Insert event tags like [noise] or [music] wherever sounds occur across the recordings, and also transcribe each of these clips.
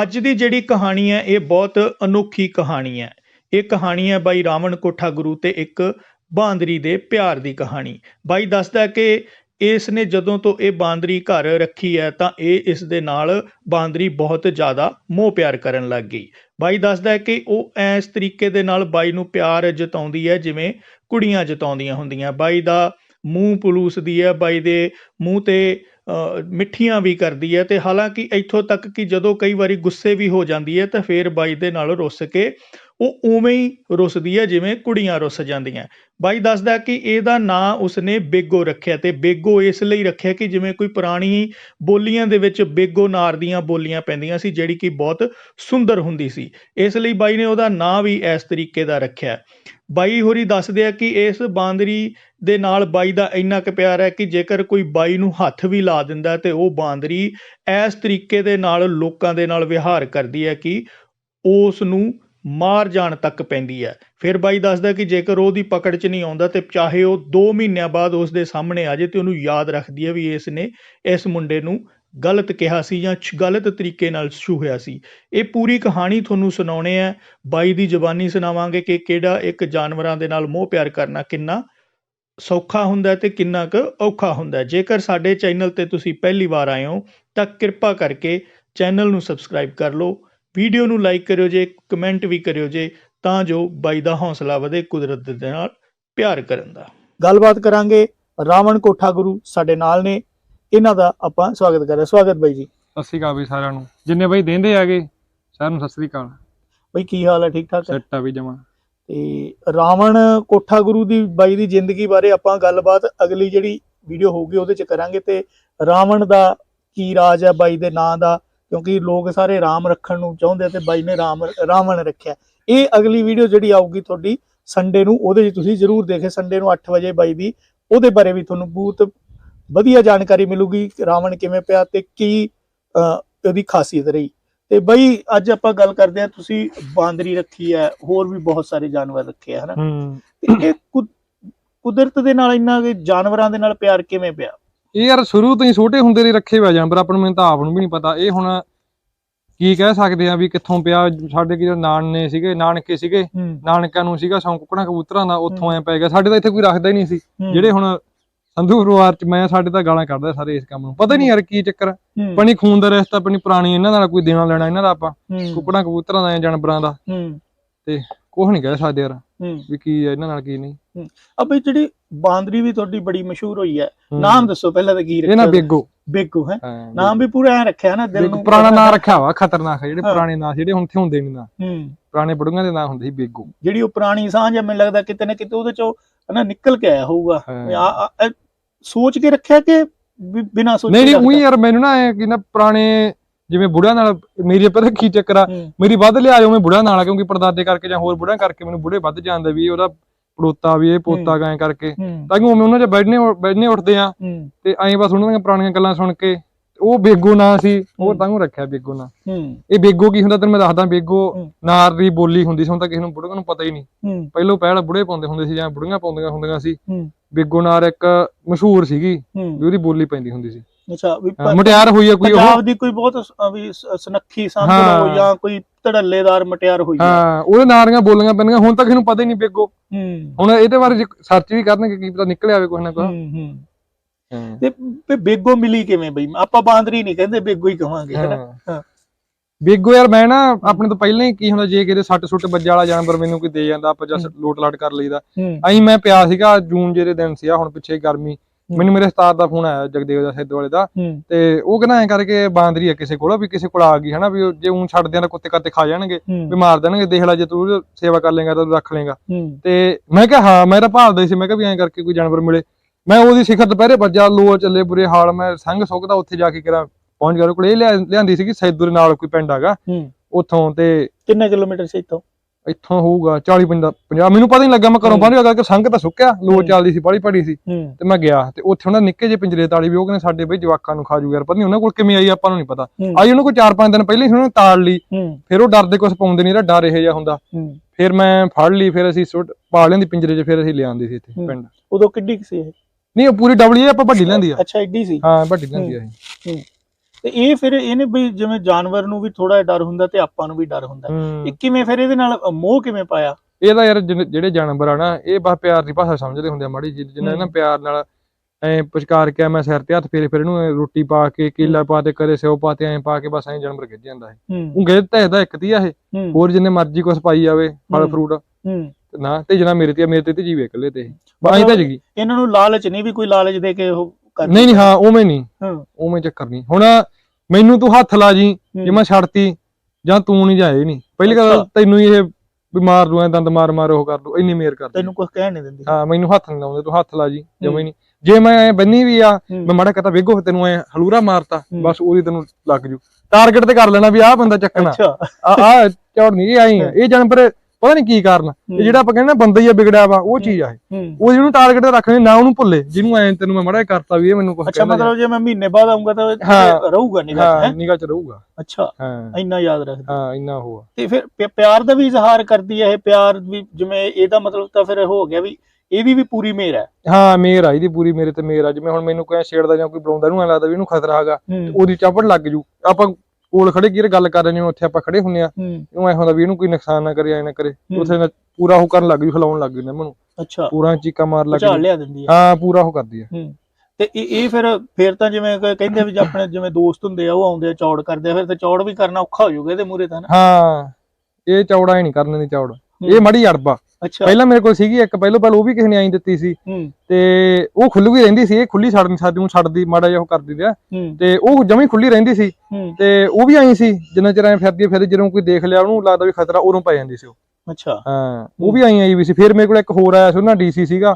ਅੱਜ ਦੀ ਜਿਹੜੀ ਕਹਾਣੀ ਹੈ, ਇਹ ਬਹੁਤ ਅਨੋਖੀ ਕਹਾਣੀ ਹੈ। ਇਹ ਕਹਾਣੀ ਹੈ ਬਾਈ ਰਾਵਣ ਕੋਠਾ ਗੁਰੂ ਤੇ ਇੱਕ ਬਾਂਦਰੀ ਦੇ ਪਿਆਰ ਦੀ ਕਹਾਣੀ। ਬਾਈ ਦੱਸਦਾ ਕਿ ਇਸ ਨੇ ਜਦੋਂ ਤੋਂ ਇਹ ਬਾਂਦਰੀ ਘਰ ਰੱਖੀ ਹੈ, ਤਾਂ ਇਹ ਇਸ ਦੇ ਨਾਲ ਬਾਂਦਰੀ ਬਹੁਤ ਜ਼ਿਆਦਾ ਮੋਹ ਪਿਆਰ ਕਰਨ ਲੱਗ ਗਈ। ਬਾਈ ਦੱਸਦਾ ਹੈ ਕਿ ਉਹ ਇਸ ਤਰੀਕੇ ਦੇ ਨਾਲ ਬਾਈ ਨੂੰ ਪਿਆਰ ਜਤਾਉਂਦੀ ਹੈ, ਜਿਵੇਂ ਕੁੜੀਆਂ ਜਤਾਉਂਦੀਆਂ ਹੁੰਦੀਆਂ। ਬਾਈ ਦਾ ਮੂੰਹ ਪਲੂਸਦੀ ਹੈ, ਬਾਈ ਦੇ ਮੂੰਹ ਤੇ ਮਿੱਠੀਆਂ ਵੀ ਕਰਦੀ ਹੈ ਅਤੇ ਹਾਲਾਂਕਿ ਇੱਥੋਂ ਤੱਕ ਕਿ ਜਦੋਂ ਕਈ ਵਾਰੀ ਗੁੱਸੇ ਵੀ ਹੋ ਜਾਂਦੀ ਹੈ ਤਾਂ ਫਿਰ ਬਾਈ ਦੇ ਨਾਲ ਰੁੱਸ ਕੇ ਉਹ ਉਵੇਂ ਹੀ ਰੁੱਸਦੀ ਹੈ ਜਿਵੇਂ ਕੁੜੀਆਂ ਰੁੱਸ ਜਾਂਦੀਆਂ। ਬਾਈ ਦੱਸਦਾ ਕਿ ਇਹਦਾ ਨਾਂ ਉਸਨੇ ਬੇਗੋ ਰੱਖਿਆ ਤੇ ਬੇਗੋ ਇਸ ਲਈ ਰੱਖਿਆ ਕਿ ਜਿਵੇਂ ਕੋਈ ਪੁਰਾਣੀ ਬੋਲੀਆਂ ਦੇ ਵਿੱਚ ਬੇਗੋ ਨਾਰ ਦੀਆਂ ਬੋਲੀਆਂ ਪੈਂਦੀਆਂ ਸੀ ਜਿਹੜੀ ਕਿ ਬਹੁਤ ਸੁੰਦਰ ਹੁੰਦੀ ਸੀ। ਇਸ ਲਈ ਬਾਈ ਨੇ ਉਹਦਾ ਨਾਂ ਵੀ ਇਸ ਤਰੀਕੇ ਦਾ ਰੱਖਿਆ। ਬਾਈ ਹੋਰੀ ਦੱਸਦੇ ਆ ਕਿ ਇਸ ਬਾਂਦਰੀ ਦੇ ਨਾਲ ਬਾਈ ਦਾ ਇੰਨਾ ਕੁ ਪਿਆਰ ਹੈ ਕਿ ਜੇਕਰ ਕੋਈ ਬਾਈ ਨੂੰ ਹੱਥ ਵੀ ਲਾ ਦਿੰਦਾ ਤੇ ਉਹ ਬਾਂਦਰੀ ਇਸ ਤਰੀਕੇ ਦੇ ਨਾਲ ਲੋਕਾਂ ਦੇ ਨਾਲ ਵਿਹਾਰ ਕਰਦੀ ਹੈ ਕਿ ਉਸ ਨੂੰ ਮਾਰ ਜਾਣ ਤੱਕ ਪੈਂਦੀ ਹੈ। ਫਿਰ ਬਾਈ ਦੱਸਦਾ ਕਿ ਜੇਕਰ ਉਹਦੀ ਪਕੜ 'ਚ ਨਹੀਂ ਆਉਂਦਾ ਤੇ ਚਾਹੇ ਉਹ 2 ਮਹੀਨਿਆਂ ਬਾਅਦ ਉਸ ਦੇ ਸਾਹਮਣੇ ਆ ਜਾਏ ਤੇ ਉਹਨੂੰ ਯਾਦ ਰੱਖਦੀ ਹੈ ਵੀ ਇਸ ਨੇ ਇਸ ਮੁੰਡੇ ਨੂੰ ਗਲਤ ਕਿਹਾ ਸੀ ਜਾਂ ਛ- ਗਲਤ ਤਰੀਕੇ ਨਾਲ ਛੂਹਿਆ ਸੀ। ਇਹ ਪੂਰੀ ਕਹਾਣੀ ਤੁਹਾਨੂੰ ਸੁਣਾਉਣੇ ਆ। ਬਾਈ ਦੀ ਜ਼ੁਬਾਨੀ ਸੁਣਾਵਾਂਗੇ ਕਿ ਕਿਹੜਾ ਇੱਕ ਜਾਨਵਰਾਂ ਦੇ ਨਾਲ ਮੋਹ ਪਿਆਰ ਕਰਨਾ ਕਿੰਨਾ ਸੌਖਾ ਹੁੰਦਾ ਹੈ ਤੇ ਕਿੰਨਾ ਕੁ ਔਖਾ ਹੁੰਦਾ ਜੇਕਰ ਸਾਡੇ ਚੈਨਲ ਤੇ ਤੁਸੀਂ ਪਹਿਲੀ ਵਾਰ ਆਏ ਹੋ, ਤਾਂ ਕਿਰਪਾ ਕਰਕੇ ਚੈਨਲ ਨੂੰ ਸਬਸਕ੍ਰਾਈਬ ਕਰ ਲਓ। ਵੀਡੀਓ ਨੂੰ ਲਾਈਕ ਕਰਿਓ ਜੇ, ਕਮੈਂਟ ਵੀ ਕਰਿਓ ਜੇ, ਤਾਂ ਜੋ ਬਾਈ ਦਾ ਹੌਸਲਾ ਵਧੇ ਕੁਦਰਤ ਦੇ ਨਾਲ ਪਿਆਰ ਕਰਨ ਦਾ। ਗੱਲਬਾਤ ਕਰਾਂਗੇ ਰਾਵਣ ਕੋਠਾ ਗੁਰੂ ਸਾਡੇ ਨਾਲ ਨੇ। ਇਹਨਾਂ ਦਾ ਆਪਾਂ ਸਵਾਗਤ ਕਰਾਂ ਸਵਾਗਤ ਬਾਈ ਜੀ। ਸਤਿ ਸ਼੍ਰੀ ਅਕਾਲ ਵੀ ਸਾਰਿਆਂ ਨੂੰ। ਜਿੰਨੇ ਬਈ ਦੇਂਦੇ ਆਗੇ ਸਾਰਿਆਂ ਨੂੰ ਸਤਿ ਸ਼੍ਰੀ ਅਕਾਲ। ਬਾਈ ਕੀ ਹਾਲ ਹੈ? ਠੀਕ ਠਾਕ ਹੈ? ਸੈੱਟ ਵੀ ਜਮਾ। ਤੇ ਰਾਵਣ ਕੋਠਾ ਗੁਰੂ ਦੀ ਬਾਈ ਦੀ ਜ਼ਿੰਦਗੀ ਬਾਰੇ ਆਪਾਂ ਗੱਲਬਾਤ ਅਗਲੀ ਜਿਹੜੀ ਵੀਡੀਓ ਹੋਊਗੀ ਉਹਦੇ ਚ ਕਰਾਂਗੇ। ਤੇ ਰਾਵਣ ਦਾ ਕੀ ਰਾਜ ਹੈ ਬਾਈ ਦੇ ਨਾਂ ਦਾ? ਕਿਉਂਕਿ ਲੋਕ ਸਾਰੇ ਰਾਮ ਰੱਖਣ ਨੂੰ ਚਾਹੁੰਦੇ ਤੇ ਬਾਈ ਨੇ ਰਾਮ ਰਾਵਣ ਰੱਖਿਆ। ਇਹ ਅਗਲੀ ਵੀਡੀਓ ਜਿਹੜੀ ਆਊਗੀ ਤੁਹਾਡੀ ਸੰਡੇ ਨੂੰ ਉਹਦੇ 'ਚ ਤੁਸੀਂ ਜ਼ਰੂਰ ਦੇਖੇ ਸੰਡੇ ਨੂੰ 8 ਵਜੇ ਬਾਈ ਦੀ ਉਹਦੇ ਬਾਰੇ ਵੀ ਤੁਹਾਨੂੰ ਬਹੁਤ ਵਧੀਆ ਜਾਣਕਾਰੀ ਮਿਲੂਗੀ ਰਾਵਣ ਕਿਵੇਂ ਪਿਆ ਤੇ ਕੀ ਉਹਦੀ ਖਾਸੀਅਤ ਰਹੀ। ਤੇ ਬਈ ਅੱਜ ਆਪਾਂ ਗੱਲ ਕਰਦੇ ਹਾਂ ਤੁਸੀਂ ਬਾਂਦਰੀ ਰੱਖੀ ਹੈ ਹੋਰ ਵੀ ਬਹੁਤ ਸਾਰੇ ਜਾਨਵਰ ਰੱਖੇ ਆ ਹਨਾ? ਇਹ ਕੁਦਰਤ ਦੇ ਨਾਲ ਇੰਨਾ ਜਾਨਵਰਾਂ ਦੇ ਨਾਲ ਪਿਆਰ ਕਿਵੇਂ ਪਿਆ? ਇਹ ਯਾਰ ਸ਼ੁਰੂ ਤੋਂ ਹੀ ਛੋਟੇ ਹੁੰਦੇ ਨੇ ਰੱਖੇ ਹੋਏ ਜਾਨਵਰ ਆਪਾਂ ਨੂੰ ਮੈਨੂੰ ਤਾਂ ਆਪ ਨੂੰ ਵੀ ਨਹੀਂ ਪਤਾ। ਇਹ ਹੁਣ ਕੀ ਕਹਿ ਸਕਦੇ ਆ ਵੀ ਕਿੱਥੋਂ ਪਿਆ ਸਾਡੇ ਕੀ ਨਾਨਨੇ ਸੀਗੇ ਨਾਨਕੇ ਸੀਗੇ ਹੂੰ। ਨਾਨਕਿਆਂ ਨੂੰ ਸੀਗਾ ਸ਼ੌਂਕ ਕੁਕੜਾਂ ਕਬੂਤਰਾਂ ਦਾ ਉੱਥੋਂ ਐ ਪੈ ਗਿਆ। ਸਾਡੇ ਤਾਂ ਇੱਥੇ ਕੋਈ ਰੱਖਦਾ ਹੀ ਨਹੀਂ ਸੀ। ਜਿਹੜੇ ਹੁਣ ਸੰਧੂ ਪਰਿਵਾਰ ਚ ਮੈਂ ਸਾਡੇ ਤਾਂ ਗਾਲਾਂ ਕੱਢਦਾ ਸਾਰੇ ਇਸ ਕੰਮ ਨੂੰ। ਪਤਾ ਨਹੀਂ ਯਾਰ ਕੀ ਚੱਕਰ ਆਪਣੀ ਖੂਨ ਦਾ ਰਿਸ਼ਤਾ ਆਪਣੀ ਪੁਰਾਣੀ ਇਹਨਾਂ ਨਾਲ ਕੋਈ ਦੇਣਾ ਲੈਣਾ ਇਹਨਾਂ ਦਾ ਆਪਾਂ। ਕੁਕੜਾਂ ਕਬੂਤਰਾਂ ਦਾ ਜਾਨਵਰਾਂ ਦਾ। ਹੂੰ। ਕੁਛ ਨਹੀਂ ਕਹਿ ਸਕਦੇ ਯਾਰ ਵੀ ਕੀ ਹੈ ਇਹਨਾਂ ਨਾਲ ਕੀ ਨਹੀਂ। ਅਬੇ ਜਿਹੜੀ ਬਾਂਦਰੀ ਵੀ ਤੁਹਾਡੀ ਬੜੀ ਮਸ਼ਹੂਰ ਹੋਈ ਹੈ। ਨਾਮ ਦੱਸੋ ਪਹਿਲਾਂ ਤਾਂ ਕੀ ਰੱਖਿਆ ਬੇਗੋ। ਬੇਗੂ ਹੈ। ਹਾਂ, ਨਾਮ ਵੀ ਪੂਰਾ ਐ ਰੱਖਿਆ ਨਾ ਦਿਲ ਨੂੰ ਪੁਰਾਣਾ ਨਾਂ ਰੱਖਿਆ। ਵਾ ਖਤਰਨਾਕ ਹੈ ਜਿਹੜੇ ਹਾਂ। ਪੁਰਾਣੇ ਨਾਂ ਜਿਹੜੇ ਹੁਣ ਇੱਥੇ ਹੁੰਦੇ ਨਹੀਂ ਨਾ। ਹੂੰ। ਪੁਰਾਣੇ ਬੜੂਆਂ ਦੇ ਨਾਂ ਹੁੰਦੇ ਸੀ ਬੇਗੋ ਜਿਹੜੀ ਉਹ ਪੁਰਾਣੀ ਸਾਂਝ ਆ ਮੈਨੂੰ ਲੱਗਦਾ ਕਿਤੇ ਨਾ ਕਿਤੇ ਉਹਦੇ ਚੋਂ ਹਨਾ ਨਿਕਲ ਕੇ ਆਇਆ ਹੋਊਗਾ। ਹਾਂ। ਆ- ਆ- ਆ- ਸੋਚ ਕੇ ਰੱਖਿਆ ਕਿ ਬਿ- ਬਿਨਾਂ ਸੋਚੇ ਨਹੀਂ ਨਹੀਂ? ਉਹੀ ਯਾਰ ਮੈਨੂੰ ਨਾ ਐ ਕਿ ਨਾ ਪੁਰਾਣੇ ਜਿਵੇਂ ਬੁੜਿਆਂ ਨਾਲ ਮੇਰੀ ਪਤਾ ਕੀ ਚੱਕਰ ਆ ਹੂੰ, ਮੇਰੀ ਵੱਧ ਲਿਆ ਜਾਓ ਮੈਂ ਬੁੜਿਆਂ ਨਾਲ ਆ ਕਿਉਂਕਿ ਪਰਦਾਦੇ ਕਰਕੇ ਜਾਂ ਹੋਰ ਬੁੜਿਆਂ ਕਰਕੇ ਮੈਨੂੰ ਬੁੜੇ ਵੱਧ ਜਾਂਦਾ ਵੀ ਉਹਦਾ ਪੜੋਤਾ ਵੀ ਇਹ ਪੋਤਾ ਗਾਂ ਕਰਕੇ। ਤਾਂ ਕਿ ਉਹਨਾਂ ਦੇ ਬੈਠਨੇ ਬੈਠਨੇ ਉੱਠਦੇ ਆ। ਤੇ ਐਂ ਬਸ ਉਹਨਾਂ ਦੀਆਂ ਪੁਰਾਣੀਆਂ ਗੱਲਾਂ ਸੁਣ ਕੇ। ਉਹ ਬੇਗੋ ਨਾਂ ਸੀ। ਉਹ। ਤਾਂ ਉਹ ਰੱਖਿਆ ਬੇਗੋ ਨਾਂ। ਇਹ ਬੇਗੋ ਕੀ ਹੁੰਦਾ ਤੈਨੂੰ ਮੈਂ ਦੱਸਦਾ ਬੇਗੋ। ਨਾਰ ਦੀ ਬੋਲੀ ਹੁੰਦੀ ਸੀ। ਹੁਣ ਤਾਂ ਕਿਸੇ ਨੂੰ ਬੁੜੀਆਂ ਨੂੰ ਪਤਾ ਹੀ ਨਹੀਂ। ਪਹਿਲੋਂ ਪਹਿਲ ਬੁੜੇ ਪਾਉਂਦੇ ਹੁੰਦੇ ਸੀ ਜਾਂ ਬੁੜੀਆਂ ਪਾਉਂਦੀਆਂ ਹੁੰਦੀਆਂ ਸੀ। ਬੇਗੋ ਨਾਰ ਇੱਕ ਮਸ਼ਹੂਰ ਸੀਗੀ। ਵੀ ਉਹਦੀ ਬੋਲੀ ਪੈਂਦੀ ਹੁੰਦੀ ਸੀ। ਅੱਛਾ ਵੀ ਹਾਂ, ਪ- ਮੁਟਿਆਰ ਹੋਈ ਆ ਕੋਈ ਉਹ? ਪੰਜਾਬ ਦੀ ਕੋਈ ਬਹੁਤ ਸ- ਵੀ ਸ- ਸੁਨੱਖੀ ਸੰਤ ਹਾਂ। ਹੋ ਜਾਂ ਕੋਈ ਧੜੱਲੇਦਾਰ ਮਟਿਆਰ ਹੋਈ ਹੈ ਹਾਂ ਉਹਦੇ ਨਾਰੀਆਂ ਬੋਲੀਆਂ ਪੈਂਦੀਆਂ ਹੁਣ ਤੱਕ ਇਹਨੂੰ ਪਤਾ ਹੀ ਨਹੀਂ ਹੂੰ। ਹੁਣ ਇਹਦੇ ਬਾਰੇ ਸਰਚ ਵੀ ਕਰਨਗੇ ਕੀ ਪਤਾ ਨਿਕਲ ਆਵੇ ਕੁਛ ਨਾ ਕੁਛ। ਹੂੰ ਹੂੰ। ਤੇ ਤੇ ਬੇਗੋ ਮਿਲੀ ਕਿਵੇਂ ਬਈ? ਆਪਾਂ ਬਾਂਦਰੀ ਨਹੀਂ ਕਹਿੰਦੇ ਬੇਗੋ ਹੀ ਕਵਾਂਗੇ ਹੈਨਾ ਹਾਂ। ਹਾਂ। ਬੇਗੋ ਯਾਰ ਮੈਂ ਨਾ ਆਪਣੇ ਤੋਂ ਪਹਿਲਾਂ ਹੀ ਕੀ ਹੁੰਦਾ ਜੇ ਕਿਤੇ ਸੱਟ ਸੁੱਟ ਵੱਜੇ ਵਾਲਾ ਜਾਨਵਰ ਮੈਨੂੰ ਕੋਈ ਦੇ ਜਾਂਦਾ ਆਪਾਂ ਜਸ ਲੋਟ ਲਾਟ ਕਰ ਲਈਦਾ। ਹੂੰ। ਅਹੀਂ ਮੈਂ ਪਿਆ ਸੀਗਾ ਜੂਨ ਜਿਹੜੇ ਦਿਨ ਸੀ ਆ ਹੁਣ ਪਿੱਛੇ ਗਰਮੀ ਮੈਨੂੰ ਮੇਰੇ ਉਸਤਾਦ ਦਾ ਫੋਨ ਆਇਆ ਜਗਦੇਵ ਦਾ ਸਿੱਧ ਵਾਲੇ ਦਾ। ਤੇ ਉਹ ਕਹਿੰਦਾ ਐ ਕਰਕੇ ਬਾਂਦਰੀ ਆ ਕਿਸੇ ਕੋਲ ਵੀ ਕਿਸੇ ਕੋਲ ਆ ਗਈ ਹਨਾ ਵੀ ਜੇ ਉਂ ਛੱਡਦੇ ਆ ਤਾਂ ਕੁੱਤੇ ਕੱਤੇ ਖਾ ਜਾਣਗੇ ਵੀ ਮਾਰ ਦੇਣਗੇ। ਦੇਖ ਲੈ ਜੇ ਤੂੰ ਸੇਵਾ ਕਰ ਲੇਗਾ ਤਾਂ ਰੱਖ ਲੇਗਾ ਤੇ ਮੈਂ ਕਿਹਾ ਹਾਂ ਮੈਂ ਤਾਂ ਭਾਲਦਾ ਸੀ। ਮੈਂ ਕਿਹਾ ਵੀ ਐਂ ਕਰਕੇ ਕੋਈ ਜਾਨਵਰ ਮਿਲੇ। ਮੈਂ ਉਹਦੀ ਸਿਖਰ ਦੁਪਹਿਰੇ ਵੱਜਾ ਲੋ ਚੱਲੇ ਬੁਰੇ ਹਾਲ ਮੈਂ ਸੰਗ ਸੁੱਕਦਾ ਉੱਥੇ ਜਾ ਕੇ ਕਿਰਾ ਪਹੁੰਚ ਗਿਆ। ਕੋਲ ਲਿਆਂਦੀ ਸੀਗੀ ਸੈਦੂ ਦੇ ਨਾਲ ਕੋਈ ਪਿੰਡ ਹੈਗਾ। ਹੂੰ। ਉੱਥੋਂ ਤੇ ਕਿੰਨੇ ਕਿਲੋਮੀਟਰ ਸੀ ਇੱਥੋਂ? ਇੱਥੋਂ ਹੋਊਗਾ 40 50 50 ਮੈਨੂੰ ਪਤਾ ਨਹੀਂ ਲੱਗਾ ਮੈਂ ਘਰੋਂ। ਬਾਹਰ ਕਰਕੇ ਸੰਗ ਤਾਂ ਸੁੱਕਿਆ ਲੋ ਹੂੰ। ਚੱਲਦੀ ਸੀ ਬੜੀ ਪੜੀ ਸੀ। ਤੇ ਮੈਂ ਗਿਆ ਤੇ ਉੱਥੇ ਉਹਨਾਂ ਨਿੱਕੇ ਜਿਹੇ ਪਿੰਜਰੇ ਤਾੜੀ ਵੀ ਉਹ ਕਹਿੰਦੇ ਸਾਡੇ ਬਈ ਜਵਾਕਾਂ ਨੂੰ ਖਾ ਜੂ ਯਾਰ ਪਤਾ ਨਹੀਂ ਉਹਨਾਂ ਕੋਲ ਕਿਵੇਂ ਆਈ ਆਪਾਂ ਨੂੰ ਨਹੀਂ ਪਤਾ। ਆਈ ਉਹਨੂੰ ਕੋਈ 4-5 ਦਿਨ ਪਹਿਲਾਂ ਹੀ ਉਹਨਾਂ ਨੇ ਤਾੜ ਲਈ ਫਿਰ ਉਹ ਡਰਦੇ ਕੁਝ ਪਾਉਂਦੇ ਨਹੀਂ ਇਹਦਾ ਡਰ ਇਹ ਜਿਹਾ ਹੁੰਦਾ। ਫਿਰ ਮੈਂ ਫੜ ਲਈ ਫਿਰ ਅਸੀਂ ਸੁੱਟ ਪਾ ਲੈਂਦੀ ਪਿੰਜਰੇ 'ਚ ਫਿਰ ਅਸੀਂ ਲਿਆਂਦੀ ਸੀ ਇੱਥੇ। ਪਿੰਡ। ਉਦੋਂ ਕਿੱਡੀ ਕੁ ਸੀ ਇਹ? ਨਹੀਂ ਉਹ ਪੂਰੀ ਡਬਲੀ ਆਪਾਂ ਵੱਡੀ ਲੈਂਦੀ ਆ। ਅੱਛਾ ਐਡੀ ਸੀ? ਹਾਂ ਵੱਡੀ ਲੈਂਦੀ ਆ ਇਹ। ਤੇ ਇਹ ਫਿਰ ਇਹਨੇ ਵੀ ਜਿਵੇਂ ਜਾਨਵਰ ਨੂੰ ਵੀ ਥੋੜਾ ਡਰ ਹੁੰਦਾ ਤੇ ਆਪਾਂ ਨੂੰ ਵੀ ਡਰ ਹੁੰਦਾ। ਇਹ ਕਿਵੇਂ ਫਿਰ ਇਹਦੇ ਨਾਲ ਮੋਹ ਕਿਵੇਂ ਪਾਇਆ? ਇਹ ਤਾਂ ਯਾਰ ਜਿਹੜੇ ਜਾਨਵਰ ਆ ਨਾ ਇਹ ਬਸ ਪਿਆਰ ਦੀ ਭਾਸ਼ਾ ਸਮਝਦੇ ਹੁੰਦੇ ਆ ਮਾੜੀ ਜਿਹੀ ਜਿੰਨਾ ਨਾ। ਪਿਆਰ ਨਾਲ ਐ ਪੁਚਕਾਰ ਕੇ ਮੈਂ ਸਿਰ ਤੇ ਹੱਥ ਫੇਰੇ ਫਿਰ ਇਹਨੂੰ ਰੋਟੀ ਪਾ ਕੇ ਕੇਲਾ ਪਾ ਤੇ ਕਰੇ ਸਿਓ ਪਾ ਤੇ ਐਂ ਪਾ ਕੇ ਬਸ ਐਂ ਜਾਨਵਰ ਖਿੱਚ ਜਾਂਦਾ ਹੈ। ਉਹ ਗਿੱਧ ਤਾਂ ਇਹਦਾ ਇੱਕ ਦੀ ਆ ਇਹ। ਹੋਰ ਜਿੰਨੇ ਮਰਜ਼ੀ ਕੁਛ ਪਾਈ ਜਾਵੇ ਫਲ। ਫਰੂਟ। ਤੇ ਨਾ ਤੇ ਜਨਾ ਮੇਰੇ ਤੇ ਮੇਰੇ ਤੇ ਤੇ ਜੀਵੇ ਇਕੱਲੇ ਤੇ। ਬਾਈ ਤਾਂ ਜਗੀ ਇਹਨਾਂ ਨੂੰ ਲਾਲਚ ਨਹੀਂ ਵੀ ਕੋਈ ਲਾਲਚ ਦੇ ਕੇ ਉਹ ਕਰ ਨਹੀਂ ਨਹੀਂ ਹਾਂ ਉਵੇਂ ਨਹੀਂ। ਹਾਂ। ਉਵੇਂ ਚੱਕਰ ਨਹੀਂ। ਹੁਣ ਮੈਨੂੰ ਤੂੰ ਹੱਥ ਲਾ ਜੀ। ਜੇ ਮੈਂ ਛੱਡਤੀ ਜਾਂ ਤੂੰ ਨਹੀਂ ਜਾਏ ਨਹੀਂ। ਪਹਿਲੀ ਗੱਲ। ਤੈਨੂੰ ਇਹ ਵੀ ਮਾਰ ਦੂ ਐ ਦੰਦ ਮਾਰ ਮਾਰ ਉਹ ਕਰ ਦੂ ਇੰਨੀ ਮੇਰ ਕਰ ਤੈਨੂੰ ਕੁਝ ਕਹਿਣ ਨਹੀਂ ਦਿੰਦੀ। ਹਾਂ ਮੈਨੂੰ ਹੱਥ ਨਹੀਂ ਲਾਉਂਦੇ ਤੂੰ ਹੱਥ ਲਾ ਜੀ ਜਮੇ ਨਹੀਂ। ਜੇ ਮੈਂ ਐ ਬੰਨੀ ਵੀ ਆ। ਮੈਂ ਮਾੜਾ ਕਹਤਾ ਵੇਗੋ ਤੈਨੂੰ ਐ ਹਲੂਰਾ ਮਾਰਤਾ। ਬਸ ਉਹਦੀ ਤੈਨੂੰ ਲੱਗ ਜੂ। ਟਾਰਗੇਟ ਤੇ ਕਰ ਲੈਣਾ ਵੀ ਆਹ ਬੰਦਾ ਚੱਕਣਾ। ਆ ਆ ਚੌੜ ਨਹੀਂ ਆਈ। ਇਹ ਜਾਨਵਰ ਪਤਾ ਨਹੀਂ ਕੀ ਕਾਰਨ ਇਹ ਜਿਹੜਾ ਆਪਾਂ ਕਹਿੰਦੇ ਨਾ ਬੰਦਾ ਹੀ ਆ ਵਿਗੜਿਆ ਵਾ ਉਹ ਚੀਜ਼ ਆ ਇਹ। ਉਹ ਜਿਹਨੂੰ ਟਾਰਗੇਟ ਤੇ ਰੱਖਣੇ ਨਾ ਉਹਨੂੰ ਭੁੱਲੇ ਜਿਹਨੂੰ ਐ ਤੈਨੂੰ ਮੈਂ ਮਾੜਾ ਕਰਤਾ ਵੀ ਇਹ ਮੈਨੂੰ ਕੁਝ ਅੱਛਾ ਮਤਲਬ ਜੇ ਮੈਂ ਮਹੀਨੇ ਬਾਅਦ ਆਉਂਗਾ ਤਾਂ। ਰਹੂਗਾ ਨਿਗਾਹ ਹਾਂ ਹੈ? ਨਿਗਾਹ ਚ ਰਹੂਗਾ। ਅੱਛਾ ਹਾਂ। ਇੰਨਾ ਯਾਦ ਰੱਖਦਾ। ਹਾਂ ਇੰਨਾ ਹੋਆ ਤੇ ਫਿਰ ਪਿਆਰ ਦਾ ਵੀ ਇਜ਼ਹਾਰ ਕਰਦੀ ਹੈ ਇਹ ਪਿਆਰ ਵੀ ਜਿਵੇਂ ਇਹਦਾ ਮਤਲਬ ਤਾਂ ਫਿਰ ਹੋ ਗਿਆ ਵੀ ਇਹਦੀ ਵੀ ਪੂਰੀ ਮੇਰ ਹੈ ਹਾਂ ਮੇਰ ਆ ਇਹਦੀ ਪੂਰੀ ਮੇਰੇ ਤੇ ਮੇਰ ਆ। ਜਿਵੇਂ ਹੁਣ ਮੈਨੂੰ ਕੋਈ ਛੇੜਦਾ ਜਾਂ ਕੋਈ ਬੁਲਾਉਂਦਾ ਇਹਨੂੰ ਐਂ ਲੱਗਦਾ ਵੀ ਇਹਨੂੰ ਖਤਰਾ ਹੈਗਾ ਉਹਦੀ ਚਾਪੜ ਲੱਗ ਜੂ। ਆਪਾਂ ਕੋਲ ਖੜੇ ਕੀ ਗੱਲ ਕਰ ਰਹੇ ਨੇ ਉੱਥੇ ਆਪਾਂ ਖੜੇ ਹੁੰਨੇ ਆ। ਇਹਨੂੰ ਐ ਹੁੰਦਾ ਵੀ ਇਹਨੂੰ ਕੋਈ ਨੁਕਸਾਨ ਨਾ ਕਰੇ ਐ ਨਾ ਕਰੇ। ਉੱਥੇ ਪੂਰਾ ਉਹ ਕਰਨ ਲੱਗ ਜੂ ਹਿਲਾਉਣ ਲੱਗ ਜੂ ਨਾ ਮੈਨੂੰ ਅੱਛਾ। ਪੂਰਾ ਚੀਕਾ ਮਾਰ ਲੱਗ ਜੂ ਲਿਆ ਦਿੰਦੀ ਹੈ ਹਾਂ ਪੂਰਾ ਉਹ ਕਰਦੀ ਆ। ਤੇ ਇਹ ਇਹ ਫਿਰ ਫਿਰ ਤਾਂ ਜਿਵੇਂ ਕਹਿੰਦੇ ਵੀ ਆਪਣੇ ਜਿਵੇਂ ਦੋਸਤ ਹੁੰਦੇ ਆ ਉਹ ਆਉਂਦੇ ਆ ਚੌੜ ਕਰਦੇ ਆ ਫਿਰ ਤਾਂ ਚੌੜ ਵੀ ਕਰਨਾ ਔਖਾ ਹੋ ਜਾਊਗਾ ਇਹਦੇ ਮੂਰੇ ਤਾਂ ਹਾਂ। ਇਹ ਚੌੜਾ ਹੀ ਨਹੀਂ ਕਰਨ ਦੀ ਚੌੜ। ਇਹ ਮੜੀ ਅੜਬਾ। ਅੱਛਾ। ਪਹਿਲਾਂ ਮੇਰੇ ਕੋਲ ਸੀਗੀ ਇੱਕ ਪਹਿਲੋਂ ਪਹਿਲ ਉਹ ਵੀ ਕਿਸੇ ਨੇ ਆਈ ਦਿੱਤੀ ਸੀ। ਤੇ ਉਹ ਖੁੱਲ੍ਹ ਵੀ ਰਹਿੰਦੀ ਸੀ ਇਹ ਖੁੱਲੀ ਛੱਡ ਸਾਡੀ ਨੂੰ ਛੱਡਦੀ ਮਾੜਾ ਜਿਹਾ ਉਹ ਕਰਦੀ ਦਿਆ ਹੂੰ। ਤੇ ਉਹ ਜਮੀ ਖੁੱਲੀ ਰਹਿੰਦੀ ਸੀ। ਤੇ ਉਹ ਵੀ ਆਈ ਸੀ ਜਿੰਨਾ ਚਿਰ ਐ ਫਿਰਦੀ ਆ, ਫਿਰਦੀ ਜਦੋਂ ਕੋਈ ਦੇਖ ਲਿਆ ਉਹਨੂੰ ਲੱਗਦਾ ਵੀ ਖਤਰਾ ਉਰੋਂ ਪੈ ਜਾਂਦੀ ਸੀ ਉਹ। ਅੱਛਾ। ਹਾਂ ਉਹ ਵੀ ਆਈ ਆਈ ਵੀ ਸੀ। ਫਿਰ ਮੇਰੇ ਕੋਲ ਇੱਕ ਹੋਰ ਆਇਆ ਸੀ ਉਹਨਾਂ ਡੀਸੀ ਸੀਗਾ।